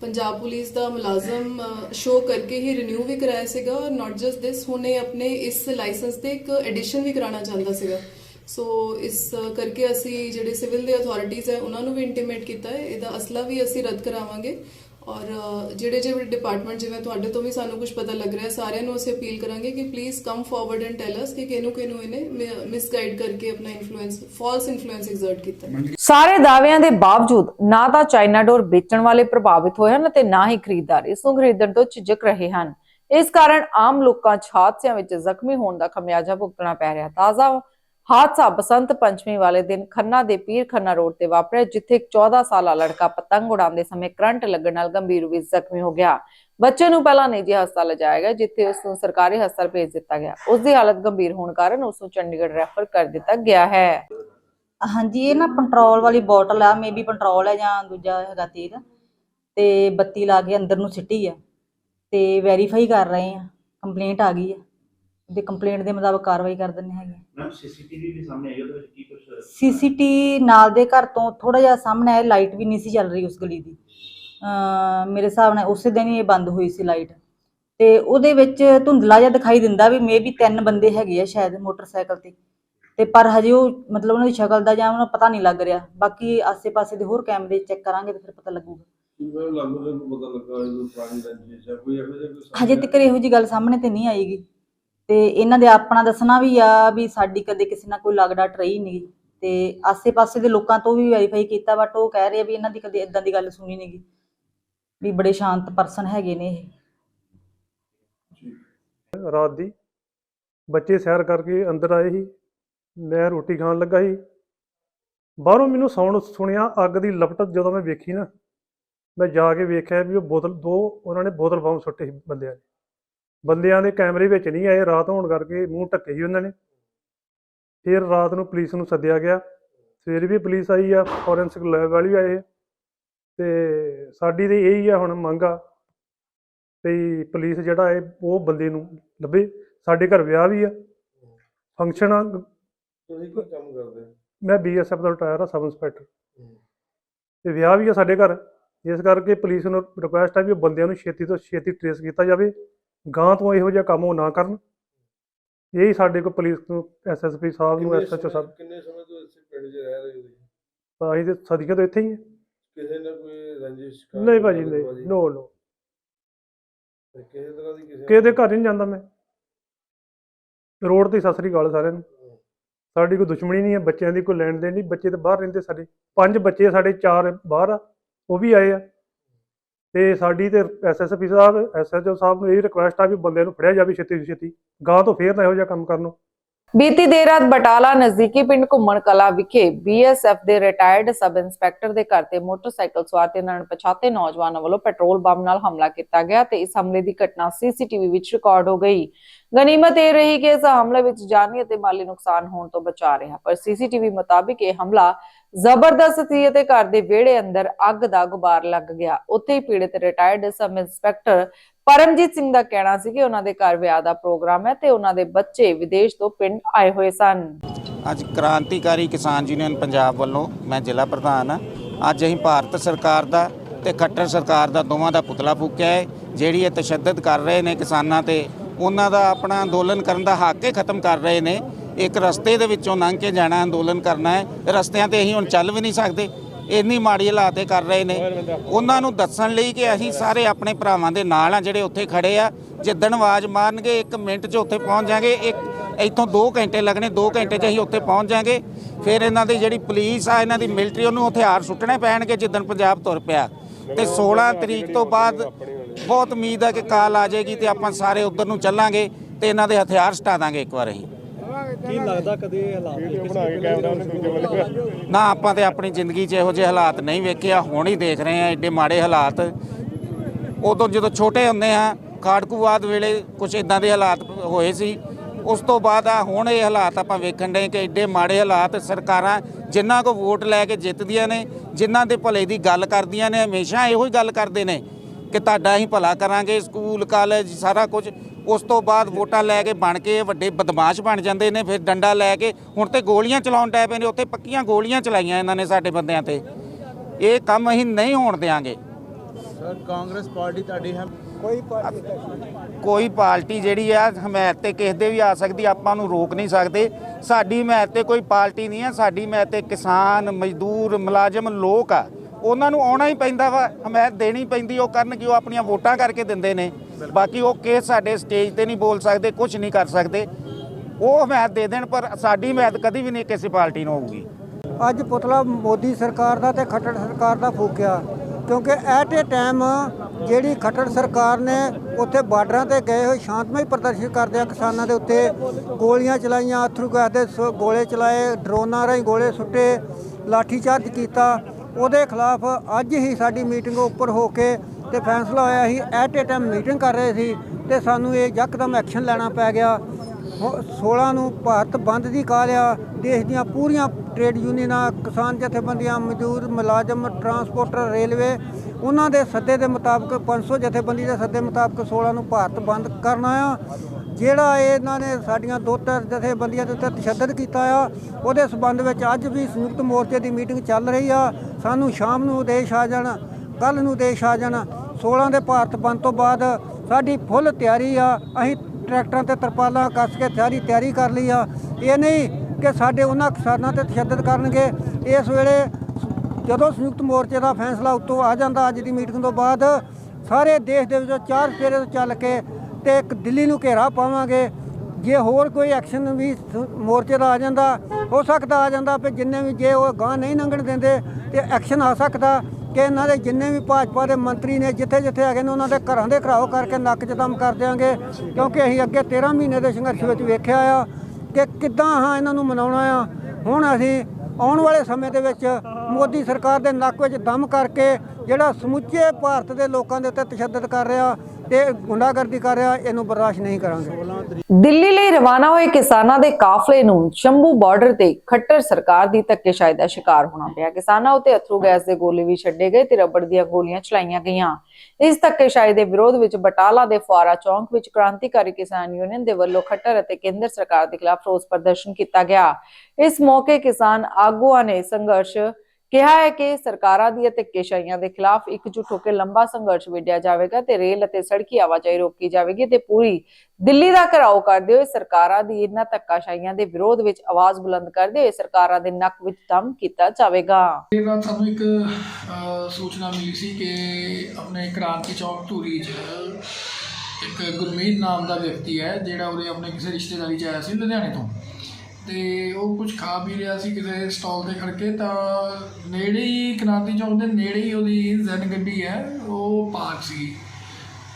ਪੰਜਾਬ ਪੁਲਿਸ ਦਾ ਮੁਲਾਜ਼ਮ ਸ਼ੋ ਕਰਕੇ ਹੀ ਰਿਨਿਊ ਵੀ ਕਰਾਇਆ ਸੀਗਾ। ਔਰ ਨਾਟ ਜਸਟ ਦਿਸ ਹੁਣ ਇਹ ਆਪਣੇ ਇਸ ਲਾਇਸੈਂਸ ਤੇ ਇੱਕ ਐਡੀਸ਼ਨ ਵੀ ਕਰਾਉਣਾ ਚਾਹੁੰਦਾ ਸੀਗਾ। ਸੋ ਇਸ ਕਰਕੇ ਅਸੀਂ ਜਿਹੜੇ ਸਿਵਲ ਦੇ ਅਥਾਰਟੀਜ਼ ਹੈ, ਉਹਨਾਂ ਨੂੰ ਵੀ ਇੰਟੀਮੇਟ ਕੀਤਾ ਹੈ। ਇਹਦਾ ਅਸਲਾ ਵੀ ਅਸੀਂ ਰੱਦ ਕਰਾਵਾਂਗੇ। ਔਰ ਜਿਹੜੇ ਜਿਹੜੇ ਡਿਪਾਰਟਮੈਂਟ ਜਿਵੇਂ ਤੁਹਾਡੇ ਤੋਂ ਵੀ ਸਾਨੂੰ ਕੁਝ ਪਤਾ ਲੱਗ ਰਿਹਾ, ਸਾਰਿਆਂ ਨੂੰ ਅਸੀਂ ਅਪੀਲ ਕਰਾਂਗੇ ਕਿ please come forward and tell us ਕਿ ਕਿਹਨੂੰ ਕਿਹਨੂੰ ਇਹਨੇ ਮਿਸਗਾਈਡ ਕਰਕੇ ਆਪਣਾ ਇਨਫਲੂਐਂਸ ਫਾਲਸ ਇਨਫਲੂਐਂਸ ਐਗਜ਼ਰਟ ਕੀਤਾ। ਸਾਰੇ ਦਾਅਵਿਆਂ ਦੇ ਬਾਵਜੂਦ ਨਾ ਤਾਂ ਚਾਈਨਾ ਡੋਰ ਵੇਚਣ ਵਾਲੇ ਪ੍ਰਭਾਵਿਤ ਹੋਏ ਹਨ ਅਤੇ ਨਾ ਹੀ ਖਰੀਦਦਾਰ ਇਸ ਨੂੰ ਖਰੀਦਣ ਤੋਂ ਝਿਜਕ ਰਹੇ ਹਨ। ਇਸ ਕਾਰਨ ਆਮ ਲੋਕਾਂ 'ਚ ਹਾਦਸਿਆਂ ਵਿੱਚ ਜ਼ਖਮੀ ਹੋਣ ਦਾ ਖਮਿਆਜਾ ਭੁਗਤਣਾ ਪੈ ਰਿਹਾ। ਤਾਜ਼ਾ ਹਾਦਸਾ ਬਸੰਤ ਪੰਚਮੀ ਵਾਲੇ ਦਿਨ ਖੰਨਾ ਦੇ ਪੀਰ ਖੰਨਾ ਰੋਡ ਤੇ ਵਾਪਰਿਆ, ਜਿੱਥੇ ਇੱਕ 14 ਸਾਲਾ ਲੜਕਾ ਪਤੰਗ ਉਡਾਉਂਦੇ ਸਮੇਂ ਕਰੰਟ ਲੱਗਣ ਨਾਲ ਗੰਭੀਰ ਰੂਪ ਵਿੱਚ ਜ਼ਖਮੀ ਹੋ ਗਿਆ। ਬੱਚੇ ਨੂੰ ਪਹਿਲਾਂ ਨਿੱਜੀ ਹਸਪਤਾਲ ਲਿਜਾਇਆ ਗਿਆ, ਜਿੱਥੇ ਉਸ ਨੂੰ ਸਰਕਾਰੀ ਹਸਪਤਾਲ ਭੇਜ ਦਿੱਤਾ ਗਿਆ। ਉਸ ਦੀ ਹਾਲਤ ਗੰਭੀਰ ਹੋਣ ਕਾਰਨ ਉਸ ਨੂੰ ਚੰਡੀਗੜ੍ਹ ਰੈਫਰ ਕਰ ਦਿੱਤਾ ਗਿਆ ਹੈ। ਹਾਂਜੀ, ਇਹ ਨਾ ਪੈਟਰੋਲ ਵਾਲੀ ਬੋਟਲ ਆ ਮੇਬੀ ਪੈਟਰੋਲ ਹੈ ਜਾਂ ਦੂਜਾ ਹੈਗਾ ਤੇਲ, ਤੇ ਬੱਤੀ ਲਾ ਕੇ ਅੰਦਰ ਨੂੰ ਸਿੱਟੀ ਆ, ਤੇ ਵੈਰੀਫਾਈ ਕਰ ਰਹੇ ਆ, ਕੰਪਲੇਂਟ ਆ ਗਈ ਆ। ਤੇ ਕੰਪਲੇਂਟ ਦੇ ਮੁਤਾਬਕ ਕਾਰਵਾਈ ਕਰ ਦਿੰਨੇ ਹੈਗੇ। ਮੈਮ ਸੀਸੀਟੀਵੀ ਵੀ ਸਾਹਮਣੇ ਆਈ ਉਹਦੇ ਵਿੱਚ ਕੀ ਕੁਝ ਸੀਸੀਟੀ ਨਾਲ ਦੇ ਘਰ ਤੋਂ ਥੋੜਾ ਜਿਹਾ ਸਾਹਮਣੇ ਹੈ ਲਾਈਟ ਵੀ ਨਹੀਂ ਸੀ ਚੱਲ ਰਹੀ ਉਸ ਗਲੀ ਦੀ। ਅਮ ਮੇਰੇ ਹਿਸਾਬ ਨਾਲ ਉਸੇ ਦਿਨ ਹੀ ਇਹ ਬੰਦ ਹੋਈ ਸੀ ਲਾਈਟ ਤੇ ਉਹਦੇ ਵਿੱਚ ਧੁੰਦਲਾ ਜਿਹਾ ਦਿਖਾਈ ਦਿੰਦਾ ਵੀ ਮੇਬੀ ਤਿੰਨ ਬੰਦੇ ਹੈਗੇ ਆ ਸ਼ਾਇਦ ਮੋਟਰਸਾਈਕਲ ਤੇ। ਤੇ ਪਰ ਹਜੇ ਉਹ ਮਤਲਬ ਉਹਨਾਂ ਦੀ ਸ਼ਕਲ ਦਾ ਜਾਂ ਉਹਨਾਂ ਨੂੰ ਪਤਾ ਨਹੀਂ ਲੱਗ ਰਿਹਾ। ਬਾਕੀ ਆਸੇ-ਪਾਸੇ ਦੇ ਹੋਰ ਕੈਮਰੇ ਚੈੱਕ ਕਰਾਂਗੇ ਤੇ ਫਿਰ ਪਤਾ ਲੱਗੂਗਾ। ਹਜੇ ਤੱਕ ਇਹੋ ਜੀ ਗੱਲ ਸਾਹਮਣੇ ਤੇ ਨਹੀਂ ਆਏਗੀ ਤੇ ਇਹਨਾਂ ਦੇ ਆਪਣਾ ਦੱਸਣਾ ਵੀ ਆ ਵੀ ਸਾਡੀ ਕਦੇ ਕਿਸੇ ਨਾਲ ਕੋਈ ਲੱਗਦਾ ਟਰਈ ਨਹੀਂ ਤੇ ਆਸੇ-ਪਾਸੇ ਦੇ ਲੋਕਾਂ ਤੋਂ ਵੀ ਵੈਰੀਫਾਈ ਕੀਤਾ ਬਟ ਉਹ ਕਹਿ ਰਹੇ ਆ ਵੀ ਇਹਨਾਂ ਦੀ ਕਦੇ ਇਦਾਂ ਦੀ ਗੱਲ ਸੁਣੀ ਨਹੀਂਗੀ ਵੀ ਬੜੇ ਸ਼ਾਂਤ ਪਰਸਨ ਹੈਗੇ ਨੇ ਇਹ। ਰਾਤ ਦੀ ਬੱਚੇ ਸੈਰ ਕਰਕੇ ਅੰਦਰ ਆਏ ਸੀ। ਮੈਂ ਰੋਟੀ ਖਾਣ ਲੱਗਾ ਸੀ। ਬਾਹਰੋਂ ਮੈਨੂੰ ਸੌਣ ਸੁਣਿਆ, ਅੱਗ ਦੀ ਲਪਟ ਜਦੋਂ ਮੈਂ ਵੇਖੀ ਨਾ, ਮੈਂ ਜਾ ਕੇ ਵੇਖਿਆ ਵੀ ਉਹ ਬੋਤਲ, ਦੋ ਉਹਨਾਂ ਨੇ ਬੋਤਲ ਬੰਬ ਸੁੱਟੇ ਸੀ ਬੰਦਿਆਂ ਨੇ। ਬੰਦਿਆਂ ਦੇ ਕੈਮਰੇ ਵਿੱਚ ਨਹੀਂ ਆਏ ਰਾਤ ਹੋਣ ਕਰਕੇ ਮੂੰਹ ਢੱਕੇ ਸੀ ਉਹਨਾਂ ਨੇ। ਫਿਰ ਰਾਤ ਨੂੰ ਪੁਲਿਸ ਨੂੰ ਸੱਦਿਆ ਗਿਆ। ਸਵੇਰੇ ਵੀ ਪੁਲਿਸ ਆਈ ਆ ਫੋਰੈਂਸਿਕ ਲੈਬ ਵਾਲੀ ਆਏ। ਤੇ ਸਾਡੀ ਤੇ ਇਹੀ ਆ ਹੁਣ ਮੰਗ ਆ ਵੀ ਪੁਲਿਸ ਜਿਹੜਾ ਹੈ ਉਹ ਬੰਦੇ ਨੂੰ ਲੱਭੇ। ਸਾਡੇ ਘਰ ਵਿਆਹ ਵੀ ਆ। ਫੰਕਸ਼ਨ ਆ। ਤੁਸੀਂ ਕੀ ਕੰਮ ਕਰਦੇ ਮੈਂ ਬੀਐਸਐਫ ਦਾ ਰਿਟਾਇਰ ਆ ਸਬ ਇੰਸਪੈਕਟਰ। ਤੇ ਵਿਆਹ ਵੀ ਆ ਸਾਡੇ ਘਰ। ਇਸ ਕਰਕੇ ਪੁਲਿਸ ਨੂੰ ਰਿਕੁਐਸਟ ਆ ਵੀ ਉਹ ਬੰਦਿਆਂ ਨੂੰ ਛੇਤੀ ਤੋਂ ਛੇਤੀ ਟ੍ਰੇਸ ਕੀਤਾ ਜਾਵੇ। ਗਾਂ ਤੋਂ ਇਹੋ ਜਿਹਾ ਕੰਮ ਉਹ ਨਾ ਕਰਨ। ਇਹੀ ਸਾਡੇ ਕੋਲ ਪੁਲਿਸ ਨੂੰ ਐਸਐਸਪੀ ਸਾਹਿਬ ਨੂੰ ਐਸਐਚਓ ਸਾਹਿਬ। ਕਿੰਨੇ ਸਮੇਂ ਤੋਂ ਇਸੇ ਪਿੰਡ 'ਚ ਰਹਿ ਰਹੇ ਹੋ ਤੁਸੀਂ? ਅਸੀਂ ਤੇ ਸਦੀਆਂ ਤੋਂ ਇੱਥੇ ਹੀ ਆ ਕਿਸੇ ਨੇ ਕੋਈ ਰੰਜਿਸ਼ ਨਹੀਂ ਭਾਜੀ ਨਹੀਂ। ਨੋ ਨੋ ਕਿਸੇ ਤਰ੍ਹਾਂ ਦੀ ਕਿਸੇ ਕਿਸੇ ਦੇ ਘਰ ਨਹੀਂ ਜਾਂਦਾ ਮੈਂ। ਰੋਡ ਤੇ ਸਤਿ ਸ੍ਰੀ ਅਕਾਲ ਸਾਰਿਆਂ ਨੂੰ। ਸਾਡੀ ਕੋਈ ਦੁਸ਼ਮਣੀ ਨਹੀਂ ਹੈ ਬੱਚਿਆਂ ਦੀ ਕੋਈ ਲੈਣ ਦੇਣ ਨਹੀਂ। ਬੱਚੇ ਤਾਂ ਬਾਹਰ ਰਹਿੰਦੇ ਸਾਡੇ। ਪੰਜ ਬੱਚੇ ਸਾਡੇ ਚਾਰ ਬਾਹਰ ਆ। ਉਹ ਵੀ ਆਏ ਆ। ਤੇ ਸਾਡੀ ਤੇ ਐਸਐਸਪੀ ਸਾਹਿਬ ਐਸਐਚਓ ਸਾਹਿਬ ਨੂੰ ਇਹ ਰਿਕੁਐਸਟ ਆ ਵੀ ਬੰਦੇ ਨੂੰ ਫੜਿਆ ਜਾਵੇ ਛੇਤੀ ਤੋਂ ਛੇਤੀ ਗਾਂ ਤੋਂ ਫੇਰ ਨਾ ਇਹੋ ਜਿਹਾ ਕੰਮ ਕਰਨ ਨੂੰ। ਬੀਤੀ ਦੇਰ ਰਾਤ ਬਟਾਲਾ ਨਜ਼ਦੀਕੀ ਪਿੰਡ ਘੁੰਮਣ ਕਲਾ ਵਿਖੇ ਬੀਐਸਐਫ ਦੇ ਰਿਟਾਇਰਡ ਸਬ ਇੰਸਪੈਕਟਰ ਦੇ ਘਰ ਤੇ ਮੋਟਰਸਾਈਕਲ ਸਵਾਰ ਤੇ ਅਣਪਛਾਤੇ ਨੌਜਵਾਨਾਂ ਵੱਲੋਂ ਪੈਟਰੋਲ ਬੰਬ ਨਾਲ ਹਮਲਾ ਕੀਤਾ ਗਿਆ ਤੇ ਇਸ ਹਮਲੇ ਦੀ ਘਟਨਾ ਸੀਸੀਟੀਵੀ ਵਿੱਚ ਰਿਕਾਰਡ ਹੋ ਗਈ। ਗਨੀਮਤ ਇਹ ਰਹੀ ਕਿ ਇਸ ਹਮਲੇ ਵਿੱਚ ਜਾਨੀ ਅਤੇ ਮਾਲੀ ਨੁਕਸਾਨ ਹੋਣ ਤੋਂ ਬਚਾ ਰਿਹਾ, ਪਰ ਸੀਸੀਟੀਵੀ ਮੁਤਾਬਿਕ ਇਹ ਹਮਲਾ ਜ਼ਬਰਦਸਤ ਸੀ ਅਤੇ ਘਰ ਦੇ ਵਿਹੜੇ ਅੰਦਰ ਅੱਗ ਦਾ ਗੁਬਾਰ ਲੱਗ ਗਿਆ। ਉੱਥੇ ਹੀ ਪੀੜਤ retired sub inspector Paramjit Singh ਦਾ ਕਹਿਣਾ ਸੀ ਕਿ ਉਹਨਾਂ ਦੇ ਘਰ ਵਿਆਹ ਦਾ ਪ੍ਰੋਗਰਾਮ ਹੈ ਤੇ ਉਹਨਾਂ ਦੇ ਬੱਚੇ ਵਿਦੇਸ਼ ਤੋਂ ਪਿੰਡ ਆਏ ਹੋਏ ਸਨ। ਅੱਜ ਕ੍ਰਾਂਤੀਕਾਰੀ ਕਿਸਾਨ ਯੂਨੀਅਨ ਪੰਜਾਬ ਵੱਲੋਂ ਮੈਂ ਜ਼ਿਲ੍ਹਾ ਪ੍ਰਧਾਨ ਹਾਂ। ਅੱਜ ਅਸੀਂ ਭਾਰਤ ਸਰਕਾਰ ਦਾ ਤੇ ਖੱਟਰ ਸਰਕਾਰ ਦਾ ਦੋਵਾਂ ਦਾ ਪੁਤਲਾ ਫੂਕਿਆ ਹੈ। ਜਿਹੜੀ ਇਹ ਤਸ਼ੱਦਦ ਕਰ ਰਹੇ ਨੇ ਕਿਸਾਨਾਂ ਤੇ, ਉਹਨਾਂ ਦਾ ਆਪਣਾ ਅੰਦੋਲਨ ਕਰਨ ਦਾ ਹੱਕ ਹੀ ਖਤਮ ਕਰ ਰਹੇ ਨੇ। ਇੱਕ ਰਸਤੇ ਦੇ ਵਿੱਚੋਂ ਲੰਘ ਕੇ ਜਾਣਾ, ਅੰਦੋਲਨ ਕਰਨਾ ਹੈ। ਰਸਤਿਆਂ ਤੇ ਅਸੀਂ ਹੁਣ ਚੱਲ ਵੀ ਨਹੀਂ ਸਕਦੇ। ਇੰਨੀ ਮਾੜੀ ਹਾਲਾਤ ਕਰ ਰਹੇ ਨੇ। ਉਹਨਾਂ ਨੂੰ ਦੱਸਣ ਲਈ ਕਿ ਅਸੀਂ ਸਾਰੇ ਆਪਣੇ ਭਰਾਵਾਂ ਦੇ ਨਾਲ ਆ ਜਿਹੜੇ ਉੱਥੇ ਖੜੇ ਆ। ਜਿੱਦਣ ਆਵਾਜ਼ ਮਾਰਨਗੇ 1 ਮਿੰਟ 'ਚ ਉੱਥੇ ਪਹੁੰਚ ਜਾਾਂਗੇ। ਇੱਕ ਇੱਥੋਂ 2 ਘੰਟੇ ਲੱਗਣੇ 2 ਘੰਟੇ 'ਚ ਅਸੀਂ ਉੱਥੇ ਪਹੁੰਚ ਜਾਾਂਗੇ। ਫਿਰ ਇਹਨਾਂ ਦੀ ਜਿਹੜੀ ਪੁਲਿਸ ਆ ਇਹਨਾਂ ਦੀ ਮਿਲਟਰੀ ਉਹਨੂੰ ਹਥਿਆਰ ਸੁੱਟਣੇ ਪੈਣਗੇ ਜਿੱਦਣ ਪੰਜਾਬ ਤੁਰ ਪਿਆ। ਤੇ 16 ਤਰੀਕ ਤੋਂ ਬਾਅਦ ਬਹੁਤ ਉਮੀਦ ਹੈ ਕਿ ਕਾਲ ਆ ਜਾਏਗੀ ਤੇ ਆਪਾਂ ਸਾਰੇ ਉਧਰ ਨੂੰ ਚੱਲਾਂਗੇ ਤੇ ਇਹਨਾਂ ਦੇ ਹਥਿਆਰ ਸਟਾ ਦਾਂਗੇ ਇੱਕ ਵਾਰ ਅਸੀਂ। ਕੀ ਲੱਗਦਾ ਕਦੇ ਹਾਲਾਤ ਬਣਾ ਕੇ ਕੈਮਰਾ ਉਹਨੇ ਦੂਜੇ ਵੱਲ ਨਾ ਆਪਾਂ ਤੇ ਆਪਣੀ ਜ਼ਿੰਦਗੀ 'ਚ ਇਹੋ ਜਿਹੇ ਹਾਲਾਤ ਨਹੀਂ ਵੇਖੇ ਆ ਹੁਣ ਹੀ ਦੇਖ ਰਹੇ ਆ ਐਡੇ ਮਾੜੇ ਹਾਲਾਤ। ਉਦੋਂ ਜਦੋਂ ਛੋਟੇ ਹੁੰਦੇ ਆ ਖਾੜਕੂਵਾਦ ਵੇਲੇ ਕੁਝ ਇਦਾਂ ਦੇ ਹਾਲਾਤ ਹੋਏ ਸੀ। ਉਸ ਤੋਂ ਬਾਅਦ ਆ ਹੁਣ ਇਹ ਹਾਲਾਤ ਆਪਾਂ ਵੇਖਣ ਦੇ ਕਿ ਐਡੇ ਮਾੜੇ ਹਾਲਾਤ ਸਰਕਾਰਾਂ ਜਿਨ੍ਹਾਂ ਕੋ ਵੋਟ ਲੈ ਕੇ ਜਿੱਤਦੀਆਂ ਨੇ ਜਿਨ੍ਹਾਂ ਦੇ ਭਲੇ ਦੀ ਗੱਲ ਕਰਦੀਆਂ ਨੇ ਹਮੇਸ਼ਾ ਇਹੋ ਹੀ ਗੱਲ ਕਰਦੇ ਨੇ ਕਿ ਤੁਹਾਡਾ ਅਸੀਂ ਭਲਾ ਕਰਾਂਗੇ ਸਕੂਲ ਕਾਲਜ ਸਾਰਾ ਕੁਝ ਉਸ ਤੋਂ ਬਾਅਦ ਵੋਟਾਂ ਲੈ ਕੇ ਬਣ ਕੇ ਇਹ ਵੱਡੇ ਬਦਮਾਸ਼ ਬਣ ਜਾਂਦੇ ਨੇ ਫਿਰ ਡੰਡਾ ਲੈ ਕੇ ਹੁਣ ਤੇ ਗੋਲੀਆਂ ਚਲਾਉਣ ਡੈ ਪਏ ਨੇ ਉੱਥੇ ਪੱਕੀਆਂ ਗੋਲੀਆਂ ਚਲਾਈਆਂ ਇਹਨਾਂ ਨੇ ਸਾਡੇ ਬੰਦਿਆਂ ਤੇ। ਇਹ ਕੰਮ ਅਸੀਂ ਨਹੀਂ ਹੋਣ ਦੇਾਂਗੇ ਸਰ ਕਾਂਗਰਸ ਪਾਰਟੀ ਤੁਹਾਡੀ ਹੈ। ਕੋਈ ਪਾਰਟੀ ਜਿਹੜੀ ਆ ਹਮਾਇਤ ਤੇ ਕਿਸੇ ਦੇ ਵੀ ਆ ਸਕਦੀ ਆਪਾਂ ਨੂੰ ਰੋਕ ਨਹੀਂ ਸਕਦੇ। ਸਾਡੀ ਹਮਾਇਤ ਤੇ ਕੋਈ ਪਾਰਟੀ ਨਹੀਂ ਹੈ ਸਾਡੀ ਹਮਾਇਤ ਤੇ ਕਿਸਾਨ ਮਜ਼ਦੂਰ ਮੁਲਾਜ਼ਮ ਲੋਕ ਆ। ਉਹਨਾਂ ਨੂੰ ਆਉਣਾ ਹੀ ਪੈਂਦਾ ਵਾ ਹਮਾਇਤ ਦੇਣੀ ਪੈਂਦੀ, ਉਹ ਕਰਨ ਕਿ ਉਹ ਆਪਣੀਆਂ ਵੋਟਾਂ ਕਰਕੇ ਦਿੰਦੇ ਨੇ। ਬਾਕੀ ਉਹ ਕੇਸ ਸਾਡੇ ਸਟੇਜ ਤੇ ਨਹੀਂ ਬੋਲ ਸਕਦੇ ਕੁਝ ਨਹੀਂ ਕਰ ਸਕਦੇ। ਉਹ ਹਮਾਇਤ ਦੇ ਦੇਣ, ਪਰ ਸਾਡੀ ਹਮਾਇਤ ਕਦੀ ਵੀ ਨਹੀਂ ਕਿਸੇ ਪਾਰਟੀ ਨੂੰ ਹੋਊਗੀ ਅੱਜ ਪੁਤਲਾ ਮੋਦੀ ਸਰਕਾਰ ਦਾ ਤੇ ਖੱਟੜ ਸਰਕਾਰ ਦਾ ਫੂਕਿਆ, ਕਿਉਂਕਿ ਐਟ ਏ ਟਾਈਮ ਜਿਹੜੀ ਖੱਟੜ ਸਰਕਾਰ ਨੇ ਉੱਥੇ ਬਾਰਡਰਾਂ ਤੇ ਗਏ ਹੋਏ, ਸ਼ਾਂਤਮਈ ਪ੍ਰਦਰਸ਼ਨ ਕਰਦੇ ਆ ਕਿਸਾਨਾਂ ਦੇ ਉੱਤੇ, ਗੋਲੀਆਂ ਚਲਾਈਆਂ ਅਥਰੂ ਗੈਸ ਦੇ ਗੋਲੇ ਚਲਾਏ, ਡਰੋਨਾਂ ਰਾਹੀਂ ਗੋਲੇ ਸੁੱਟੇ, ਲਾਠੀਚਾਰਜ ਕੀਤਾ। ਉਹਦੇ ਖਿਲਾਫ ਅੱਜ ਹੀ ਸਾਡੀ ਮੀਟਿੰਗ ਉੱਪਰ ਹੋ ਕੇ ਤੇ ਫੈਸਲਾ ਹੋਇਆ ਸੀ ਐਟ ਏ ਟਾਈਮ ਮੀਟਿੰਗ ਕਰ ਰਹੇ ਸੀ ਤੇ ਸਾਨੂੰ ਇਹ ਯਕਦਮ ਐਕਸ਼ਨ ਲੈਣਾ ਪੈ ਗਿਆ। ਹੋ- 16 ਨੂੰ ਭਾਰਤ ਬੰਦ ਦੀ ਕਾਲ ਆ, ਦੇਸ਼ ਦੀਆਂ ਪੂਰੀਆਂ ਟ੍ਰੇਡ ਯੂਨੀਅਨਾਂ ਕਿਸਾਨ ਜਥੇਬੰਦੀਆਂ ਮਜ਼ਦੂਰ ਮੁਲਾਜ਼ਮ ਟਰਾਂਸਪੋਰਟਰ ਰੇਲਵੇ ਉਹਨਾਂ ਦੇ ਸੱਦੇ ਦੇ ਮੁਤਾਬਕ 500 ਜਥੇਬੰਦੀ ਦੇ ਸੱਦੇ ਮੁਤਾਬਕ 16 ਨੂੰ ਭਾਰਤ ਬੰਦ ਕਰਨਾ ਆ। ਜਿਹੜਾ ਇਹਨਾਂ ਨੇ ਸਾਡੀਆਂ ਦੋ ਤਿੰਨ ਜਥੇਬੰਦੀਆਂ ਦੇ ਉੱਤੇ ਤਸ਼ੱਦਦ ਕੀਤਾ ਆ, ਉਹਦੇ ਸਬੰਧ ਵਿੱਚ ਅੱਜ ਵੀ ਸੰਯੁਕਤ ਮੋਰਚੇ ਦੀ ਮੀਟਿੰਗ ਚੱਲ ਰਹੀ ਆ। ਸਾਨੂੰ ਸ਼ਾਮ ਨੂੰ ਉਦੇਸ਼ ਆ ਜਾਣ ਕੱਲ ਨੂੰ ਉਦੇਸ਼ ਆ ਜਾਣ 16 ਦੇ ਭਾਰਤ ਬੰਦ ਤੋਂ ਬਾਅਦ ਸਾਡੀ ਫੁੱਲ ਤਿਆਰੀ ਆ। ਅਸੀਂ ਟਰੈਕਟਰਾਂ ਤੇ ਤਰਪਾਲਾਂ ਕੱਸ ਕੇ ਸਾਰੀ ਤਿਆਰੀ ਕਰ ਲਈ ਆ। ਇਹ ਨਹੀਂ ਕਿ ਸਾਡੇ ਉਹਨਾਂ ਕਿਸਾਨਾਂ ਤੇ ਤਸ਼ੱਦਦ ਕਰਨਗੇ। ਇਸ ਵੇਲੇ ਜਦੋਂ ਸੰਯੁਕਤ ਮੋਰਚੇ ਦਾ ਫੈਸਲਾ ਉੱਤੋਂ ਆ ਜਾਂਦਾ ਅੱਜ ਦੀ ਮੀਟਿੰਗ ਤੋਂ ਬਾਅਦ, ਸਾਰੇ ਦੇਸ਼ ਦੇ ਵਿੱਚੋਂ ਚਾਰ ਫੇਰੇ ਤੋਂ ਚੱਲ ਕੇ ਤੇ ਇੱਕ ਦਿੱਲੀ ਨੂੰ ਘੇਰਾ ਪਾਵਾਂਗੇ। ਜੇ ਹੋਰ ਕੋਈ ਐਕਸ਼ਨ ਵੀ ਮੋਰਚੇ ਦਾ ਆ ਜਾਂਦਾ, ਹੋ ਸਕਦਾ ਆ ਜਾਂਦਾ ਵੀ ਜਿੰਨੇ ਵੀ ਜੇ ਉਹ ਗਾਂ ਨਹੀਂ ਲੰਘਣ ਦਿੰਦੇ, ਤੇ ਐਕਸ਼ਨ ਆ ਸਕਦਾ ਕਿ ਇਹਨਾਂ ਦੇ ਜਿੰਨੇ ਵੀ ਭਾਜਪਾ ਦੇ ਮੰਤਰੀ ਨੇ ਜਿੱਥੇ ਜਿੱਥੇ ਹੈਗੇ ਨੇ, ਉਹਨਾਂ ਦੇ ਘਰਾਂ ਦੇ ਘਰਾਓ ਕਰਕੇ ਨੱਕ 'ਚ ਦਮ ਕਰ ਦਿਆਂਗੇ। ਕਿਉਂਕਿ ਅਸੀਂ ਅੱਗੇ 13 ਮਹੀਨੇ ਦੇ ਸੰਘਰਸ਼ ਵਿੱਚ ਵੇਖਿਆ ਆ ਕਿ ਕਿੱਦਾਂ ਹਾਂ ਇਹਨਾਂ ਨੂੰ ਮਨਾਉਣਾ ਆ। ਹੁਣ ਅਸੀਂ ਆਉਣ ਵਾਲੇ ਸਮੇਂ ਦੇ ਵਿੱਚ ਮੋਦੀ ਸਰਕਾਰ ਦੇ ਨੱਕ ਵਿੱਚ ਦਮ ਕਰਕੇ ਜਿਹੜਾ ਸਮੁੱਚੇ ਭਾਰਤ ਦੇ ਲੋਕਾਂ ਦੇ ਉੱਤੇ ਤਸ਼ੱਦਦ ਕਰ ਰਿਹਾ ਤੇ ਗੁੰਡਾਗਰਦੀ ਕਰ ਰਿਹਾ, ਇਹਨੂੰ ਬਰਦਾਸ਼ਤ ਨਹੀਂ ਕਰਾਂਗੇ। ਦਿੱਲੀ ਲਈ ਰਵਾਨਾ ਹੋਏ ਕਿਸਾਨਾਂ ਦੇ ਕਾਫਲੇ ਨੂੰ ਸ਼ੰਭੂ ਬਾਰਡਰ ਤੇ ਖੱਟਰ ਸਰਕਾਰ ਦੀ ਧੱਕੇਸ਼ਾਹੀ ਦਾ ਸ਼ਿਕਾਰ ਹੋਣਾ ਪਿਆ। ਕਿਸਾਨਾਂ ਉੱਤੇ ਅਥਰੂ ਗੈਸ ਦੇ ਗੋਲੇ ਵੀ ਛੱਡੇ ਗਏ ਤੇ ਰਬੜ ਦੀਆਂ ਗੋਲੀਆਂ ਚਲਾਈਆਂ ਗਈਆਂ। ਇਸ ਧੱਕੇਸ਼ਾਹੀ ਦੇ ਵਿਰੋਧ ਵਿੱਚ ਬਟਾਲਾ ਦੇ ਫੁਆਰਾ ਚੌਂਕ ਵਿੱਚ ਕ੍ਰਾਂਤੀਕਾਰੀ ਕਿਸਾਨ ਯੂਨੀਅਨ ਦੇ ਵੱਲੋਂ ਖੱਟਰ ਅਤੇ ਕੇਂਦਰ ਸਰਕਾਰ ਦੇ ਖਿਲਾਫ ਰੋਸ ਪ੍ਰਦਰਸ਼ਨ ਕੀਤਾ ਗਿਆ। ਇਸ ਮੌਕੇ ਕਿਸਾਨ ਆਗੂਆਂ ਨੇ ਸੰਘਰਸ਼ ਕਿਹਾ ਹੈ ਕਿ ਸਰਕਾਰਾਂ ਦੀਆਂ ਧੱਕੇਸ਼ਾਹੀਆਂ ਦੇ ਖਿਲਾਫ ਇਕਜੁੱਟ ਹੋ ਕੇ ਲੰਬਾ ਸੰਘਰਸ਼ ਵਿੱਢਿਆ ਜਾਵੇਗਾ ਤੇ ਰੇਲ ਅਤੇ ਸੜਕੀ ਆਵਾਜਾਈ ਰੋਕੀ ਜਾਵੇਗੀ ਤੇ ਪੂਰੀ ਦਿੱਲੀ ਦਾ ਘਰਾਓ ਕਰਦੇ ਹੋਏ ਸਰਕਾਰਾਂ ਦੀ ਇਹਨਾਂ ਧੱਕਾਸ਼ਾਹੀਆਂ ਦੇ ਵਿਰੋਧ ਵਿੱਚ ਆਵਾਜ਼ ਬੁਲੰਦ ਕਰਦੇ ਹੋਏ ਸਰਕਾਰਾਂ ਦੇ ਨੱਕ ਵਿੱਚ ਦਮ ਕੀਤਾ ਜਾਵੇਗਾ। ਇਹ ਰਾਤ ਸਾਨੂੰ ਇੱਕ ਸੂਚਨਾ ਮਿਲੀ ਸੀ ਕਿ ਆਪਣੇ ਕ੍ਰਾਂਤੀ ਚੌਕ ਧੂਰੀ 'ਚ ਇੱਕ ਗੁਰਮੀਤ ਨਾਮ ਦਾ ਵਿਅਕਤੀ ਹੈ, ਜਿਹੜਾ ਉਹਦੇ ਆਪਣੇ ਕਿਸੇ ਰਿਸ਼ਤੇਦਾਰੀ 'ਚ ਆਇਆ ਸੀ ਲੁਧਿਆਣੇ ਤੋਂ। ਤੇ ਉਹ ਕੁਝ ਖਾ ਪੀ ਰਿਹਾ ਸੀ ਕਿਸੇ ਸਟਾਲ ਤੇ ਖੜ ਕੇ ਤਾਂ ਨੇੜੇ ਹੀ ਕ੍ਰਾਂਤੀ ਚੌਕ ਦੇ ਨੇੜੇ ਹੀ ਉਹਦੀ ਜ਼ੈਨ ਗੱਡੀ ਹੈ, ਉਹ ਪਾਰਕ ਸੀ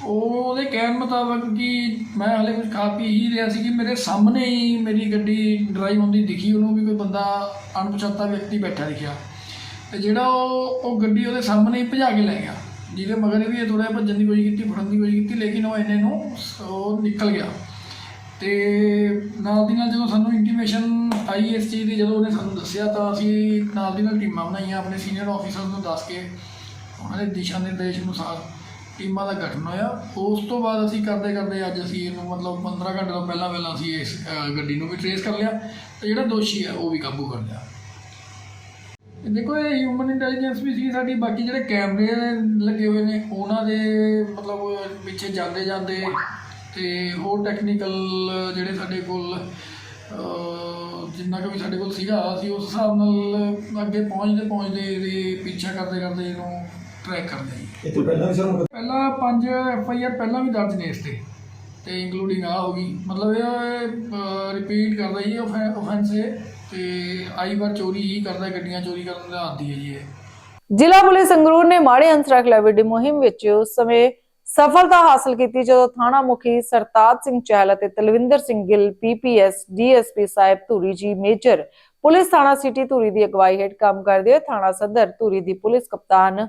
ਉਹ ਉਹਦੇ ਕਹਿਣ ਮੁਤਾਬਕ ਕਿ ਮੈਂ ਹਲੇ ਕੁਝ ਖਾ ਪੀ ਹੀ ਰਿਹਾ ਸੀ ਕਿ ਮੇਰੇ ਸਾਹਮਣੇ ਹੀ ਮੇਰੀ ਗੱਡੀ ਡਰਾਈਵ ਹੁੰਦੀ ਦਿਖੀ, ਉਹਨੂੰ ਵੀ ਕੋਈ ਬੰਦਾ ਅਣਪਛਾਤਾ ਵਿਅਕਤੀ ਬੈਠਾ ਦਿਖਿਆ। ਤੇ ਜਿਹੜਾ ਉਹ ਉਹ ਗੱਡੀ ਉਹਦੇ ਸਾਹਮਣੇ ਹੀ ਭਜਾ ਕੇ ਲੈ ਗਿਆ, ਜਿਹਦੇ ਮਗਰ ਵੀ ਇਹ ਥੋੜ੍ਹਾ ਜਿਹਾ ਭੱਜਣ ਦੀ ਕੋਸ਼ਿਸ਼ ਕੀਤੀ, ਫੜਨ ਦੀ ਕੋਸ਼ਿਸ਼ ਕੀਤੀ, ਲੇਕਿਨ ਉਹ ਇਹਨੇ ਨੂੰ ਉਹ ਨਿਕਲ ਗਿਆ। ਤੇ ਨਾਲ ਦੀ ਨਾਲ ਜਦੋਂ ਸਾਨੂੰ ਇੰਟੀਮੇਸ਼ਨ ਆਈ ਇਸ ਚੀਜ਼ ਦੀ, ਜਦੋਂ ਉਹਨੇ ਸਾਨੂੰ ਦੱਸਿਆ ਤਾਂ ਅਸੀਂ ਨਾਲ ਦੀ ਨਾਲ ਟੀਮਾਂ ਬਣਾਈਆਂ, ਆਪਣੇ ਸੀਨੀਅਰ ਆਫੀਸਰਸ ਨੂੰ ਦੱਸ ਕੇ ਉਹਨਾਂ ਦੇ ਦਿਸ਼ਾ ਨਿਰਦੇਸ਼ ਅਨੁਸਾਰ ਟੀਮਾਂ ਦਾ ਗਠਨ ਹੋਇਆ। ਉਸ ਤੋਂ ਬਾਅਦ ਅਸੀਂ ਕਰਦੇ ਕਰਦੇ ਅੱਜ ਅਸੀਂ ਇਹਨੂੰ ਮਤਲਬ 15 ਘੰਟੇ ਤੋਂ ਪਹਿਲਾਂ ਪਹਿਲਾਂ ਅਸੀਂ ਇਸ ਗੱਡੀ ਨੂੰ ਵੀ ਟਰੇਸ ਕਰ ਲਿਆ ਤੇ ਜਿਹੜਾ ਦੋਸ਼ੀ ਹੈ ਉਹ ਵੀ ਕਾਬੂ ਕਰ ਲਿਆ। ਦੇਖੋ, ਇਹ ਹਿਊਮਨ ਇੰਟੈਲੀਜੈਂਸ ਵੀ ਸੀ ਸਾਡੀ, ਬਾਕੀ ਜਿਹੜੇ ਕੈਮਰੇ ਲੱਗੇ ਹੋਏ ਨੇ, ਉਹਨਾਂ ਦੇ ਮਤਲਬ ਪਿੱਛੇ ਜਾਂਦੇ ਜਾਂਦੇ ਤੇ ਹੋਰ ਟੈਕਨੀਕਲ ਜਿਹੜੇ ਸਾਡੇ ਕੋਲ ਜਿੰਨਾ ਕੁ ਵੀ ਸਾਡੇ ਕੋਲ ਸੀਗਾ ਅਸੀਂ ਉਸ ਹਿਸਾਬ ਨਾਲ ਅੱਗੇ ਪਹੁੰਚਦੇ ਪਹੁੰਚਦੇ ਇਹਦੇ ਪਿੱਛਾ ਕਰਦੇ ਕਰਦੇ ਇਹਨੂੰ ਟਰੈਕ ਕਰਦੇ ਇਹ ਤੋਂ ਪਹਿਲਾਂ ਵੀ ਸਰ ਪਹਿਲਾਂ ਪੰਜ ਐਫ ਆਈ ਆਰ ਪਹਿਲਾਂ ਵੀ ਦਰਜ ਨੇ ਇਸ ਤੇ ਤੇ ਇੰਕਲੂਡਿੰਗ ਆ ਹੋ ਗਈ। ਮਤਲਬ ਇਹ ਰਿਪੀਟ ਕਰਦਾ ਜੀ ਆਫੈਂਸ ਹੈ ਤੇ ਆਈ ਵਾਰ ਚੋਰੀ ਹੀ ਕਰਦਾ ਗੱਡੀਆਂ ਚੋਰੀ ਕਰਨ ਦਾ ਆਦੀ ਹੈ ਜੀ ਇਹ। ਜ਼ਿਲ੍ਹਾ ਪੁਲਿਸ ਸੰਗਰੂਰ ਨੇ ਮਾੜੇ ਅੰਸਰਾਂ ਖਿਲਾਫ ਵਿੱਢੀ ਮੁਹਿੰਮ ਵਿੱਚ ਉਸ ਸਮੇਂ ਸਫਲਤਾ ਹਾਸਲ ਕੀਤੀ ਜਦੋਂ ਥਾਣਾ ਮੁਖੀ ਸਰਤਾਜ ਸਿੰਘ ਚਹਿਲ ਅਤੇ ਤਲਵਿੰਦਰ ਸਿੰਘ ਗਿੱਲ, ਪੀਪੀਐਸ, ਡੀਐਸਪੀ ਸਾਹਿਬ ਧੂਰੀ ਜੀ, ਮੇਜਰ ਪੁਲਿਸ ਥਾਣਾ ਸਿਟੀ ਧੂਰੀ ਦੀ ਅਗਵਾਈ ਹੇਠ ਕੰਮ ਕਰਦੇ ਹੋਏ ਥਾਣਾ ਸਦਰ ਧੂਰੀ ਦੀ ਪੁਲਿਸ ਕਪਤਾਨ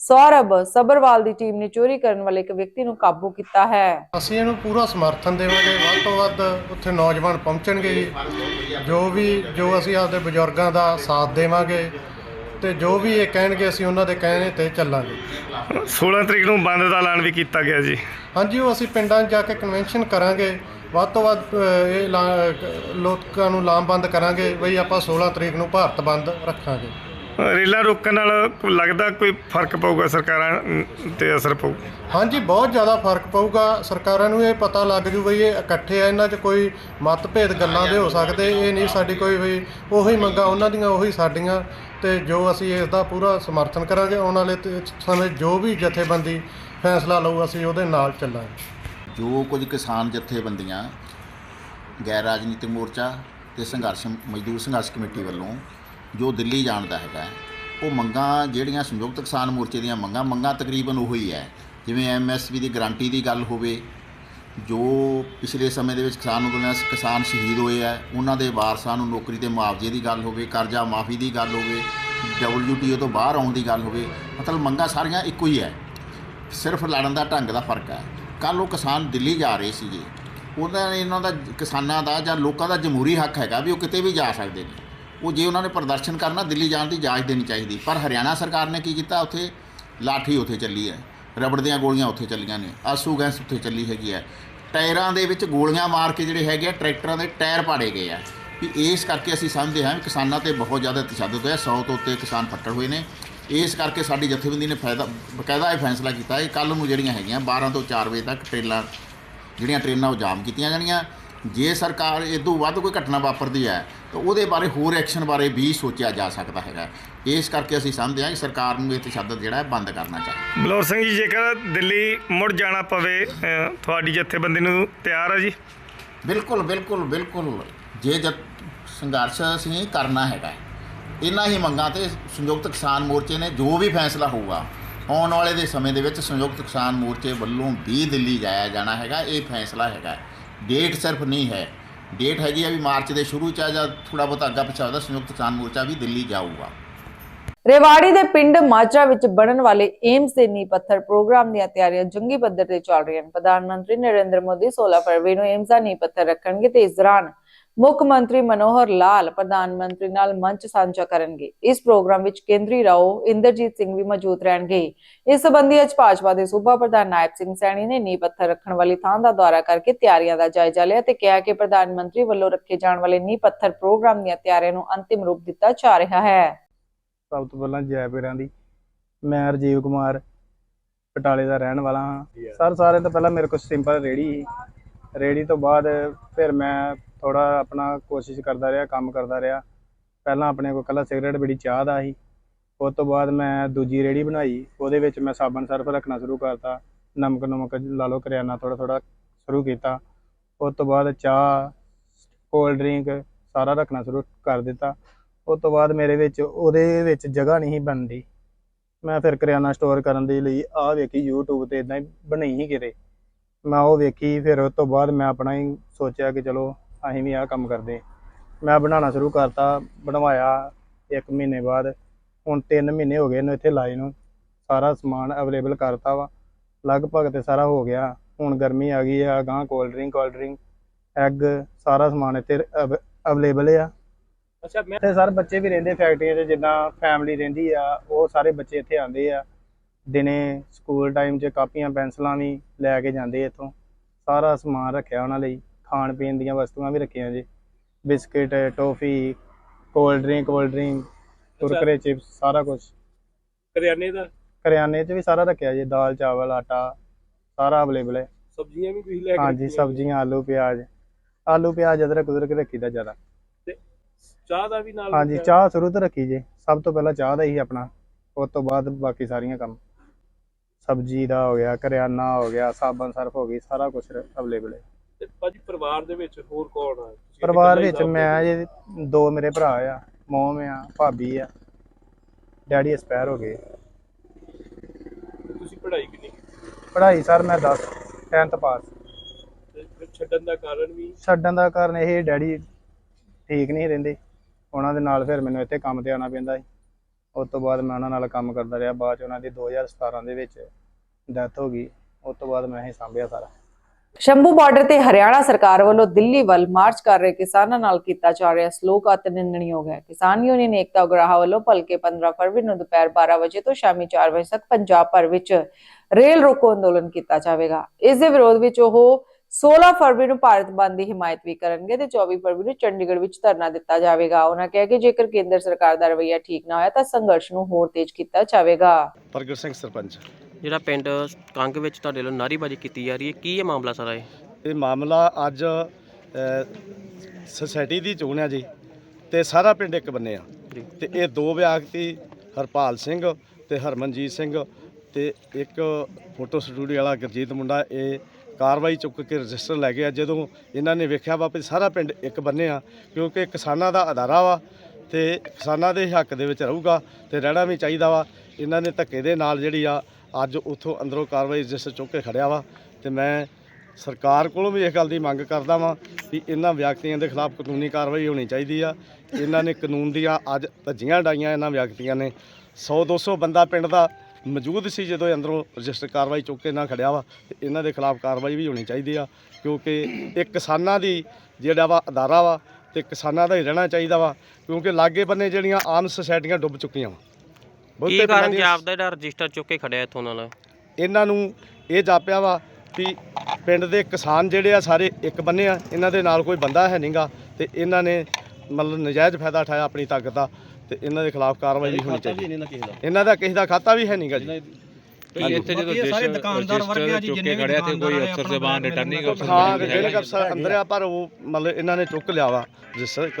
ਸੌਰਭ ਸਬਰਵਾਲ ਦੀ ਟੀਮ ਨੇ ਚੋਰੀ ਕਰਨ ਵਾਲੇ ਇੱਕ ਵਿਅਕਤੀ ਨੂੰ ਕਾਬੂ ਕੀਤਾ ਹੈ। ਅਸੀਂ ਇਹਨੂੰ ਪੂਰਾ ਸਮਰਥਨ ਦੇਵਾਂਗੇ। ਵੱਧ ਤੋਂ ਵੱਧ ਉੱਥੇ ਨੌਜਵਾਨ ਪਹੁੰਚਣਗੇ ਜੀ। ਜੋ ਵੀ, ਜੋ ਅਸੀਂ ਆਪਦੇ ਬਜ਼ੁਰਗਾਂ ਦਾ ਸਾਥ ਦੇਵਾਂਗੇ ਤੇ ਜੋ ਵੀ ਇਹ ਕਹਿਣਗੇ ਅਸੀਂ ਉਹਨਾਂ ਦੇ ਕਹਿਣੇ ਤੇ ਚੱਲਾਂਗੇ। 16 ਤਰੀਕ ਨੂੰ ਬੰਦ ਦਾ ਐਲਾਨ ਵੀ ਕੀਤਾ ਗਿਆ ਜੀ। ਹਾਂਜੀ ਉਹ ਅਸੀਂ ਪਿੰਡਾਂ 'ਚ ਜਾ ਕੇ ਕਨਵੈਨਸ਼ਨ ਕਰਾਂਗੇ। ਵੱਧ ਤੋਂ ਵੱਧ ਇਹ ਲਾ- ਲੋਕਾਂ ਨੂੰ ਲਾਮਬੰਦ ਕਰਾਂਗੇ। ਬਈ ਆਪਾਂ 16 ਤਰੀਕ ਨੂੰ ਭਾਰਤ ਬੰਦ ਰੱਖਾਂਗੇ। ਰੇਲਾਂ ਰੋਕਣ ਨਾਲ ਕੋਈ ਲੱਗਦਾ ਕੋਈ ਫ਼ਰਕ ਪਊਗਾ ਸਰਕਾਰਾਂ ਅਮ, ਤੇ ਅਸਰ ਪਊ? ਹਾਂਜੀ ਬਹੁਤ ਜ਼ਿਆਦਾ ਫ਼ਰਕ ਪਊਗਾ। ਸਰਕਾਰਾਂ ਨੂੰ ਇਹ ਪਤਾ ਲੱਗ ਜੂ ਬਈ ਇਹ ਇਕੱਠੇ ਆ ਇਹਨਾਂ 'ਚ ਕੋਈ ਮਤਭੇਦ ਗੱਲਾਂ ਦੇ ਹੋ ਸਕਦੇ। ਇਹ ਨਹੀਂ ਸਾਡੀ ਕੋਈ ਵੀ ਉਹੀ ਮੰਗਾਂ ਉਹਨਾਂ ਦੀਆਂ ਉਹੀ ਸਾਡੀਆਂ। ਤੇ ਜੋ ਅਸੀਂ ਇਸ ਦਾ ਪੂਰਾ ਸਮਰਥਨ ਕਰਾਂਗੇ, ਆਉਣ ਵਾਲੇ ਤੇ ਸਮੇਂ ਜੋ ਵੀ ਜਥੇਬੰਦੀ ਫੈਸਲਾ ਲਊ, ਅਸੀਂ ਉਹਦੇ ਨਾਲ ਚੱਲਾਂਗੇ। ਜੋ ਕੁਝ ਕਿਸਾਨ ਜਥੇਬੰਦੀਆਂ, ਗੈਰ ਰਾਜਨੀਤਿਕ ਮੋਰਚਾ ਤੇ ਸੰਘਰਸ਼, ਮਜ਼ਦੂਰ ਸੰਘਰਸ਼ ਕਮੇਟੀ ਵੱਲੋਂ ਜੋ ਦਿੱਲੀ ਜਾਣ ਦਾ ਹੈਗਾ, ਉਹ ਮੰਗਾਂ ਜਿਹੜੀਆਂ ਸੰਯੁਕਤ ਕਿਸਾਨ ਮੋਰਚੇ ਦੀਆਂ ਮੰਗਾਂ ਮੰਗਾਂ ਤਕਰੀਬਨ ਉਹੀ ਹੈ। ਜਿਵੇਂ ਐਮਐਸਪੀ ਦੀ ਗਾਰੰਟੀ ਦੀ ਗੱਲ ਹੋਵੇ ਜੋ ਪਿਛਲੇ ਸਮੇਂ ਦੇ ਵਿੱਚ ਕਿਸਾਨ ਅੰਦੋਲਨਾਂ ਕਿਸਾਨ ਸ਼ਹੀਦ ਹੋਏ ਆ, ਉਹਨਾਂ ਦੇ ਵਾਰਸਾਂ ਨੂੰ ਨੌਕਰੀ ਤੇ ਮੁਆਵਜ਼ੇ ਦੀ ਗੱਲ ਹੋਵੇ, ਕਰਜ਼ਾ ਮਾਫੀ ਦੀ ਗੱਲ ਹੋਵੇ ਡਬਲਯੂਟੀਓ ਤੋਂ ਬਾਹਰ ਆਉਣ ਦੀ ਗੱਲ ਹੋਵੇ, ਮਤਲਬ ਮੰਗਾਂ ਸਾਰੀਆਂ ਇੱਕੋ ਹੀ ਹੈ ਸਿਰਫ ਲੜਨ ਦਾ ਢੰਗ ਦਾ ਫ਼ਰਕ ਹੈ ਕੱਲ੍ਹ ਉਹ ਕਿਸਾਨ ਦਿੱਲੀ ਜਾ ਰਹੇ ਸੀਗੇ। ਉਹਨਾਂ ਨੇ ਇਹਨਾਂ ਦਾ, ਕਿਸਾਨਾਂ ਦਾ ਜਾਂ ਲੋਕਾਂ ਦਾ ਜਮਹੂਰੀ ਹੱਕ ਹੈਗਾ ਵੀ ਉਹ ਕਿਤੇ ਵੀ ਜਾ ਸਕਦੇ ਨੇ। ਉਹ ਜੇ ਉਹਨਾਂ ਨੇ ਪ੍ਰਦਰਸ਼ਨ ਕਰਨਾ, ਦਿੱਲੀ ਜਾਣ ਦੀ ਇਜਾਜ਼ਤ ਦੇਣੀ ਚਾਹੀਦੀ। ਪਰ ਹਰਿਆਣਾ ਸਰਕਾਰ ਨੇ ਕੀ ਕੀਤਾ? ਉੱਥੇ ਲਾਠੀ ਉੱਥੇ ਚੱਲੀ ਹੈ। ਰਬੜ ਦੀਆਂ ਗੋਲੀਆਂ ਉੱਥੇ ਚੱਲੀਆਂ ਨੇ। ਆਸੂ ਗੈਸ ਉੱਥੇ ਚੱਲੀ ਹੈਗੀ ਹੈ। ਟਾਇਰਾਂ ਦੇ ਵਿੱਚ ਗੋਲੀਆਂ ਮਾਰ ਕੇ ਜਿਹੜੇ ਹੈਗੇ ਆ, ਟਰੈਕਟਰਾਂ ਦੇ ਟਾਇਰ ਪਾੜੇ ਗਏ ਆ। ਵੀ ਇਸ ਕਰਕੇ ਅਸੀਂ ਸਮਝਦੇ ਹਾਂ ਵੀ ਕਿਸਾਨਾਂ ਤੇ ਬਹੁਤ ਜ਼ਿਆਦਾ ਤਸ਼ੱਦਦ ਹੋਇਆ। 100 ਤੋਂ ਉੱਤੇ ਕਿਸਾਨ ਫੱਟੜ ਹੋਏ ਨੇ। ਇਸ ਕਰਕੇ ਸਾਡੀ ਜਥੇਬੰਦੀ ਨੇ ਫਾਇਦਾ, ਬਕਾਇਦਾ ਇਹ ਫੈਸਲਾ ਕੀਤਾ ਹੈ ਕੱਲ ਨੂੰ ਜਿਹੜੀਆਂ ਹੈਗੀਆਂ 12 ਤੋਂ 4 ਵਜੇ ਤੱਕ ਟ੍ਰੇਲਾਂ, ਜਿਹੜੀਆਂ ਟ੍ਰੇਨਾਂ ਉਹ ਜਾਮ ਕੀਤੀਆਂ ਜਾਣੀਆਂ। ਜੇ ਸਰਕਾਰ ਇਦੋਂ ਵੱਧ ਕੋਈ ਘਟਨਾ ਵਾਪਰਦੀ ਹੈ ਤਾਂ ਉਹਦੇ ਬਾਰੇ ਹੋਰ ਐਕਸ਼ਨ ਬਾਰੇ ਵੀ ਸੋਚਿਆ ਜਾ ਸਕਦਾ ਹੈਗਾ। ਇਸ ਕਰਕੇ ਅਸੀਂ ਸਮਝਦੇ ਹਾਂ ਕਿ ਸਰਕਾਰ ਨੂੰ ਇਹ ਤਸ਼ੱਦਦ ਜਿਹੜਾ ਹੈ ਬੰਦ ਕਰਨਾ ਚਾਹੀਦਾ। ਬਲੌਰ ਸਿੰਘ ਜੀ ਜੇਕਰ ਦਿੱਲੀ ਮੁੜ ਜਾਣਾ ਪਵੇ ਤੁਹਾਡੀ ਜਥੇਬੰਦੀ ਨੂੰ ਤਿਆਰ ਹੈ ਜੀ? ਬਿਲਕੁਲ ਬਿਲਕੁਲ ਬਿਲਕੁਲ। ਜੇ ਜਦ ਸੰਘਰਸ਼ ਅਸੀਂ ਕਰਨਾ ਹੈਗਾ ਇਹਨਾਂ ਹੀ ਮੰਗਾਂ ਤੇ ਸੰਯੁਕਤ ਕਿਸਾਨ ਮੋਰਚੇ ਨੇ ਜੋ ਵੀ ਫੈਸਲਾ ਹੋਊਗਾ ਆਉਣ ਵਾਲੇ ਦੇ ਸਮੇਂ ਦੇ ਵਿੱਚ ਸੰਯੁਕਤ ਕਿਸਾਨ ਮੋਰਚੇ ਵੱਲੋਂ ਵੀ ਦਿੱਲੀ ਜਾਇਆ ਜਾਣਾ ਹੈਗਾ ਇਹ ਫੈਸਲਾ ਹੈਗਾ। ਡੇਟ ਸਿਰਫ ਨਹੀਂ ਹੈ ਡੇਟ ਹੈਗੀ ਆ ਵੀ ਮਾਰਚ ਦੇ ਸ਼ੁਰੂ ਚ ਆ ਜਾਂ ਥੋੜਾ ਬਹੁਤ ਅੱਗਾ ਪਿੱਛਾ ਹੋਦਾ ਸੰਯੁਕਤ ਕਿਸਾਨ ਮੋਰਚਾ ਵੀ ਦਿੱਲੀ ਜਾਊਗਾ। ਰੇਵਾੜੀ ਦੇ ਪਿੰਡ ਮਾਜਰਾ ਵਿੱਚ ਬਣਨ ਵਾਲੇ ਏਮਸ ਦੇ ਨੀਂਹ ਪੱਥਰ ਪ੍ਰੋਗਰਾਮ ਦੀਆਂ ਤਿਆਰੀਆਂ ਜੰਗੀ ਪੱਧਰ ਤੇ ਚੱਲ ਰਹੀਆਂ ਹਨ ਪ੍ਰਧਾਨ ਮੰਤਰੀ ਨਰਿੰਦਰ ਮੋਦੀ 16 ਫਰਵਰੀ ਨੂੰ ਏਮਸ ਦਾ ਨੀਂਹ ਪੱਥਰ ਰੱਖਣਗੇ ਤੇ ਇਸ ਦੌਰਾਨ ਮੁੱਖ ਮੰਤਰੀ ਮਨੋਹਰ ਲਾਲ ਪ੍ਰਧਾਨ ਮੰਤਰੀ ਨਾਲ ਮੰਚ ਸਾਂਝਾ ਕਰਨਗੇ। ਇਸ ਪ੍ਰੋਗਰਾਮ ਵਿੱਚ ਕੇਂਦਰੀ ਰਾਓ ਇੰਦਰਜੀਤ ਸਿੰਘ ਵੀ ਮੌਜੂਦ ਰਹਿਣਗੇ। ਇਸ ਸੰਬੰਧੀ ਅੱਜ ਭਾਜਪਾ ਦੇ ਸੂਬਾ ਪ੍ਰਧਾਨ ਨਾਇਬ ਸਿੰਘ ਸੈਣੀ ਨੇ ਨੀਂਹ ਪੱਥਰ ਰੱਖਣ ਵਾਲੀ ਥਾਂ ਦਾ ਦੌਰਾ ਕਰਕੇ ਤਿਆਰੀਆਂ ਦਾ ਜਾਇਜ਼ਾ ਲਿਆ ਤੇ ਕਿਹਾ ਕਿ ਪ੍ਰਧਾਨ ਮੰਤਰੀ ਵੱਲੋਂ ਰੱਖੇ ਜਾਣ ਵਾਲੇ ਨੀਂਹ ਪੱਥਰ ਪ੍ਰੋਗਰਾਮ ਦੀਆਂ ਤਿਆਰੀਆਂ ਨੂੰ ਅੰਤਿਮ ਰੂਪ ਦਿੱਤਾ ਜਾ ਰਿਹਾ ਹੈ। ਸਭ ਤੋਂ ਪਹਿਲਾਂ ਜੈ ਪੀਰਾਂ ਦੀ। ਮੈਂ ਰਜੀਵ ਕੁਮਾਰ ਪਟਾਲੇ ਦਾ ਰਹਿਣ ਵਾਲਾ ਹਾਂ। ਸਰ ਸਾਰੇ ਤੋਂ ਪਹਿਲਾਂ ਮੇਰੇ ਕੋਲ ਸਿੰਪਲ ਰੇੜੀ ਸੀ। ਰੇੜੀ ਤੋਂ ਬਾਅਦ ਫਿਰ ਮੈਂ ਥੋੜਾ ਆਪਣਾ ਕੋਸ਼ਿਸ਼ ਕਰਦਾ ਰਿਹਾ, ਕੰਮ ਕਰਦਾ ਰਿਹਾ। ਪਹਿਲਾਂ ਆਪਣੇ ਕੋਲ ਕੱਲਾ ਸਿਗਰਟ, ਬੀੜੀ ਚਾਹ ਦਾ ਸੀ। ਉਸ ਤੋਂ ਬਾਅਦ ਮੈਂ ਦੂਜੀ ਰੇੜੀ ਬਣਾਈ। ਉਹਦੇ ਵਿੱਚ ਮੈਂ ਸਾਬਣ ਸਰਫ ਰੱਖਣਾ ਸ਼ੁਰੂ ਕਰਤਾ। ਨਮਕ ਨਮਕ ਲਾ ਲਓ, ਕਰਿਆਨਾ ਥੋੜਾ ਥੋੜਾ ਸ਼ੁਰੂ ਕੀਤਾ। ਉਸ ਤੋਂ ਬਾਅਦ ਚਾਹ, ਕੋਲਡ ਡਰਿੰਕ ਸਾਰਾ ਰੱਖਣਾ ਸ਼ੁਰੂ ਕਰ ਦਿੱਤਾ। ਉਸ ਤੋਂ ਬਾਅਦ ਮੇਰੇ ਵਿੱਚ, ਉਹਦੇ ਵਿੱਚ ਜਗ੍ਹਾ ਨਹੀਂ ਬਣਦੀ। ਮੈਂ ਫਿਰ ਕਰਿਆਨਾ ਸਟੋਰ ਕਰਨ ਦੇ ਲਈ ਆਹ ਵੇਖੀ, YouTube ਤੇ ਇਦਾਂ ਹੀ ਬਣਾਈ ਸੀ ਕਿਤੇ। ਮੈਂ ਉਹ ਵੇਖੀ, ਫਿਰ ਉਸ ਤੋਂ ਬਾਅਦ ਮੈਂ ਆਪਣਾ ਹੀ ਸੋਚਿਆ ਕਿ ਚਲੋ ਅਸੀਂ ਵੀ ਆਹ ਕੰਮ ਕਰਦੇ ਮੈਂ ਬਣਾਉਣਾ ਸ਼ੁਰੂ ਕਰਤਾ ਬਣਵਾਇਆ ਇੱਕ ਮਹੀਨੇ ਬਾਅਦ। ਹੁਣ 3 ਮਹੀਨੇ ਹੋ ਗਏ ਇਹਨੂੰ ਇੱਥੇ ਲਾਏ ਨੂੰ। ਸਾਰਾ ਸਮਾਨ ਅਵੇਲੇਬਲ ਕਰਤਾ ਵਾ। ਲਗਭਗ ਤੇ ਸਾਰਾ ਹੋ ਗਿਆ। ਹੁਣ ਗਰਮੀ ਆ ਗਈ ਆ ਗਾਂ cold drink cold drink egg ਸਾਰਾ ਸਮਾਨ ਇੱਥੇ ਅਵੇਲੇਬਲ ਆ। ਅੱਛਾ ਮੈਂ ਇੱਥੇ ਸਰ ਬੱਚੇ ਵੀ ਰਹਿੰਦੇ ਫੈਕਟਰੀਆਂ 'ਚ ਜਿੱਦਾਂ ਫੈਮਿਲੀ ਰਹਿੰਦੀ ਆ ਉਹ ਸਾਰੇ ਬੱਚੇ ਇੱਥੇ ਆਉਂਦੇ ਆ। ਦਿਨੇ ਸਕੂਲ ਟਾਈਮ 'ਚ ਕਾਪੀਆਂ ਪੈਨਸਲਾਂ ਵੀ ਲੈ ਕੇ ਜਾਂਦੇ ਇੱਥੋਂ। ਸਾਰਾ ਸਮਾਨ ਰੱਖਿਆ ਉਹਨਾਂ ਲਈ। ਖਾਣ ਪੀਣ ਦੀਆਂ ਵਸਤੂਆਂ ਵੀ ਰੱਖੀਆਂ ਜੀ। Biscuit toffee cold drink cold drink Kurkure chips ਸਾਰਾ ਕੁਝ ਕਰਿਆਨੇ ਦਾ? ਕਰਿਆਨੇ 'ਚ ਵੀ ਸਾਰਾ ਰੱਖਿਆ ਜੀ ਦਾਲ ਚਾਵਲ ਆਟਾ ਸਾਰਾ ਅਵੇਲੇਬਲ ਹੈ। ਸਬਜ਼ੀਆਂ ਵੀ ਤੁਸੀਂ ਲੈ ਕੇ ਹਾਂਜੀ। ਸਬਜ਼ੀਆਂ ਆਲੂ ਪਿਆਜ਼। ਆਲੂ ਪਿਆਜ਼ ਅਦਰਕ ਉਦਰਕ ਰੱਖੀਦਾ ਜ਼ਿਆਦਾ। ਤੇ ਚਾਹ ਦਾ ਵੀ ਨਾਲ ਹਾਂਜੀ? ਚਾਹ ਸ਼ੁਰੂ ਤੋਂ ਰੱਖੀ ਜੇ। ਸਭ ਤੋਂ ਪਹਿਲਾਂ ਚਾਹ ਦਾ ਹੀ ਆਪਣਾ ਉਸ ਤੋਂ ਬਾਅਦ ਬਾਕੀ ਸਾਰੀਆਂ ਕੰਮ। ਸਬਜ਼ੀ ਦਾ ਹੋ ਗਿਆ ਕਰਿਆਨਾ ਹੋ ਗਿਆ ਸਾਬਣ ਸਰਫ ਹੋ ਗਈ ਸਾਰਾ ਕੁਝ ਅਵੇਲੇਬਲ ਹੈ। ਤੇ ਭਾਜੀ ਪਰਿਵਾਰ ਦੇ ਵਿੱਚ ਹੋਰ ਕੌਣ ਆ? ਤੁਸੀਂ ਪਰਿਵਾਰ ਵਿੱਚ ਮੈਂ ਜੇ ਦੋ ਮੇਰੇ ਭਰਾ ਆ ਮੋਮ ਆ ਭਾਬੀ ਆ ਡੈਡੀ ਐਕਸਪਾਇਰ ਹੋ ਗਏ? ਤੁਸੀਂ ਪੜ੍ਹਾਈ ਕਿੰਨੀ ਕੀਤੀ? ਪੜ੍ਹਾਈ ਸਰ ਮੈਂ 10 10th ਪਾਸ। ਤੇ ਫਿਰ ਛੱਡਣ ਦਾ ਕਾਰਨ ਵੀ? ਛੱਡਣ ਦਾ ਕਾਰਨ ਇਹ ਡੈਡੀ ਠੀਕ ਨਹੀਂ ਰਹਿੰਦੇ। ਉਹਨਾਂ ਦੇ ਨਾਲ ਫਿਰ ਮੈਨੂੰ ਇੱਥੇ ਕੰਮ ਤੇ ਆਉਣਾ ਪੈਂਦਾ ਸੀ। ਉਸ ਤੋਂ ਬਾਅਦ ਮੈਂ ਉਹਨਾਂ ਨਾਲ ਕੰਮ ਕਰਦਾ ਰਿਹਾ। ਬਾਅਦ ਚ ਉਹਨਾਂ ਦੀ 2017 ਦੇ ਵਿੱਚ ਡੈਥ ਹੋ ਗਈ। ਉਸ ਤੋਂ ਬਾਅਦ ਮੈਂ ਹੀ ਸੰਭਿਆ ਸਾਰਾ। ਸ਼ੰਭੂ ਬਾਰਡਰ ਤੇ ਹਰਿਆਣਾ ਸਰਕਾਰ ਵੱਲੋਂ ਦਿੱਲੀ ਵੱਲ ਮਾਰਚ ਕਰ ਰਹੇ ਕਿਸਾਨਾਂ ਨਾਲ ਕੀਤਾ ਜਾ ਰਿਹਾ ਸਲੋਕ ਅਤ ਹੈ। ਕਿਸਾਨ ਯੂਨੀਅਨ ਏਕਤਾ ਉਗਰਾਹਾਂ ਵੱਲੋਂ ਭਲਕੇ 15 ਫਰਵਰੀ ਨੂੰ ਦੁਪਹਿਰ 12 ਵਜੇ ਤੋਂ ਸ਼ਾਮੀ 4 ਵਜੇ ਤੱਕ ਪੰਜਾਬ ਭਰ ਵਿੱਚ ਰੇਲ ਰੋਕੋ ਅੰਦੋਲਨ ਕੀਤਾ ਜਾਵੇਗਾ। ਇਸ ਦੇ ਵਿਰੋਧ ਵਿੱਚ ਉਹ 16 ਫਰਵਰੀ ਨੂੰ ਭਾਰਤ ਬੰਦ ਦੀ ਹਿਮਾਇਤ ਵੀ ਕਰਨਗੇ ਤੇ 24 ਫਰਵਰੀ ਨੂੰ ਚੰਡੀਗੜ੍ਹ ਵਿੱਚ ਧਰਨਾ ਦਿੱਤਾ ਜਾਵੇਗਾ। ਉਹਨਾਂ ਕਿਹਾ ਕਿ ਜੇਕਰ ਕੇਂਦਰ ਸਰਕਾਰ ਦਾ ਰਵੱਈਆ ਠੀਕ ਨਾ ਹੋਇਆ ਤਾਂ ਸੰਘਰਸ਼ ਨੂੰ ਹੋਰ ਤੇਜ਼ ਕੀਤਾ ਜਾਵੇਗਾ। ਪ੍ਰਗਟ ਸਿੰਘ ਸਰਪੰਚ। ਜਿਹੜਾ ਪਿੰਡ ਕੰਗ ਵਿੱਚ ਤੁਹਾਡੇ ਵੱਲੋਂ ਨਾਅਰੇਬਾਜ਼ੀ ਕੀਤੀ ਜਾ ਰਹੀ ਹੈ ਕੀ ਇਹ ਮਾਮਲਾ ਸਾਰਾ ਇਹ? ਇਹ ਮਾਮਲਾ ਅੱਜ ਸੁਸਾਇਟੀ ਦੀ ਚੋਣ ਆ ਜੀ ਤੇ ਸਾਰਾ ਪਿੰਡ ਇੱਕ ਬੰਨੇ ਆ। ਤੇ ਇਹ ਦੋ ਵਿਅਕਤੀ ਹਰਪਾਲ ਸਿੰਘ ਤੇ ਹਰਮਨਜੀਤ ਸਿੰਘ ਤੇ ਇੱਕ ਫੋਟੋ ਸਟੂਡੀਓ ਵਾਲਾ ਗੁਰਜੀਤ ਮੁੰਡਾ ਇਹ ਕਾਰਵਾਈ ਚੁੱਕ ਕੇ ਰਜਿਸਟਰ ਲੈ ਗਿਆ। ਜਦੋਂ ਇਹਨਾਂ ਨੇ ਵੇਖਿਆ ਵਾ ਵੀ ਸਾਰਾ ਪਿੰਡ ਇੱਕ ਬੰਨੇ ਆ ਕਿਉਂਕਿ ਕਿਸਾਨਾਂ ਦਾ ਅਦਾਰਾ ਵਾ ਤੇ ਕਿਸਾਨਾਂ ਦੇ ਹੱਕ ਦੇ ਵਿੱਚ ਰਹੂਗਾ ਤੇ ਰਹਿਣਾ ਵੀ ਚਾਹੀਦਾ ਵਾ। ਇਹਨਾਂ ਨੇ ਧੱਕੇ ਦੇ ਨਾਲ ਜਿਹੜੀ ਆ ਅੱਜ ਉੱਥੋਂ ਅੰਦਰੋਂ ਕਾਰਵਾਈ ਰਜਿਸਟਰ ਚੁੱਕ ਕੇ ਖੜਿਆ ਵਾ ਤੇ ਮੈਂ ਸਰਕਾਰ ਕੋਲੋਂ ਵੀ ਇਸ ਗੱਲ ਦੀ ਮੰਗ ਕਰਦਾ ਵਾਂ ਵੀ ਇਹਨਾਂ ਵਿਅਕਤੀਆਂ ਦੇ ਖਿਲਾਫ ਕਾਨੂੰਨੀ ਕਾਰਵਾਈ ਹੋਣੀ ਚਾਹੀਦੀ ਆ। ਇਹਨਾਂ ਨੇ ਕਾਨੂੰਨ ਦੀਆਂ ਅੱਜ ਧੱਜੀਆਂ ਡਾਈਆਂ ਇਹਨਾਂ ਵਿਅਕਤੀਆਂ ਨੇ। 100 200 ਬੰਦਾ ਪਿੰਡ ਦਾ ਮੌਜੂਦ ਸੀ ਜਦੋਂ ਇਹ ਅੰਦਰੋਂ ਰਜਿਸਟਰ ਕਾਰਵਾਈ ਚੁੱਕ ਕੇ ਨਾ ਖੜਿਆ ਵਾ ਤੇ ਇਹਨਾਂ ਦੇ ਖਿਲਾਫ ਕਾਰਵਾਈ ਵੀ ਹੋਣੀ ਚਾਹੀਦੀ ਆ ਕਿਉਂਕਿ ਇਹ ਕਿਸਾਨਾਂ ਦੀ ਜਿਹੜਾ ਵਾ ਅਦਾਰਾ ਵਾ ਤੇ ਕਿਸਾਨਾਂ ਦਾ ਹੀ ਰਹਿਣਾ ਚਾਹੀਦਾ ਵਾ ਕਿਉਂਕਿ ਲਾਗੇ ਬੰਨੇ ਜਿਹੜੀਆਂ ਆਮ ਸੁਸਾਇਟੀਆਂ ਡੁੱਬ ਚੁੱਕੀਆਂ ਵਾ। ਕੀ ਕਾਰਨ ਦੀਆਂ- ਜਾਪਦਾ ਜਿਹੜਾ ਰਜਿਸਟਰ ਚੁੱਕ ਕੇ ਖੜਿਆ ਇੱਥੋਂ ਨਾਲ? ਇਹਨਾਂ ਨੂੰ ਇਹ ਜਾਪਿਆ ਵਾ ਵੀ ਪਿੰਡ ਦੇ ਕਿਸਾਨ ਜਿਹੜੇ ਆ ਸਾਰੇ ਇੱਕ ਬੰਨੇ ਆ ਇਹਨਾਂ ਦੇ ਨਾਲ ਕੋਈ ਬੰਦਾ ਹੈ ਨਹੀਂਗਾ ਤੇ ਇਹਨਾਂ ਨੇ ਮਤਲਬ ਨਜਾਇਜ਼ ਫਾਇਦਾ ਉਠਾਇਆ ਆਪਣੀ ਤਾਕਤ ਦਾ ਤੇ ਇਹਨਾਂ ਦੇ ਖਿਲਾਫ ਕਾਰਵਾਈ ਵੀ ਹੋਣੀ ਚਾਹੀਦੀ। ਇਹਨਾਂ ਦਾ ਕਿਸੇ ਦਾ। ਖਾਤਾ ਵੀ ਹੈ ਨਹੀਂਗਾ ਜੀ। ਤੇ ਇੱਥੇ ਜਦੋਂ ਸਾਰੇ ਦੁਕਾਨਦਾਰ ਵਰਗੇ ਆ ਜੀ ਜਿੰਨੇ ਵੀ ਖੜਿਆ ਤੇ ਕੋਈ ਅਫਸਰ ਜ਼ਬਾਨ ਰਿਟਰਨਿੰਗ ਅਫਸਰ ਹਾਂ ਰਿਟਰਨਿੰਗ ਅਫਸਰ ਅੰਦਰ ਆ ਪਰ ਉਹ ਮਤਲਬ ਇਹਨਾਂ ਨੇ ਚੁੱਕ ਲਿਆ ਵਾ ਰਜਿਸਟਰ ਇੱਕ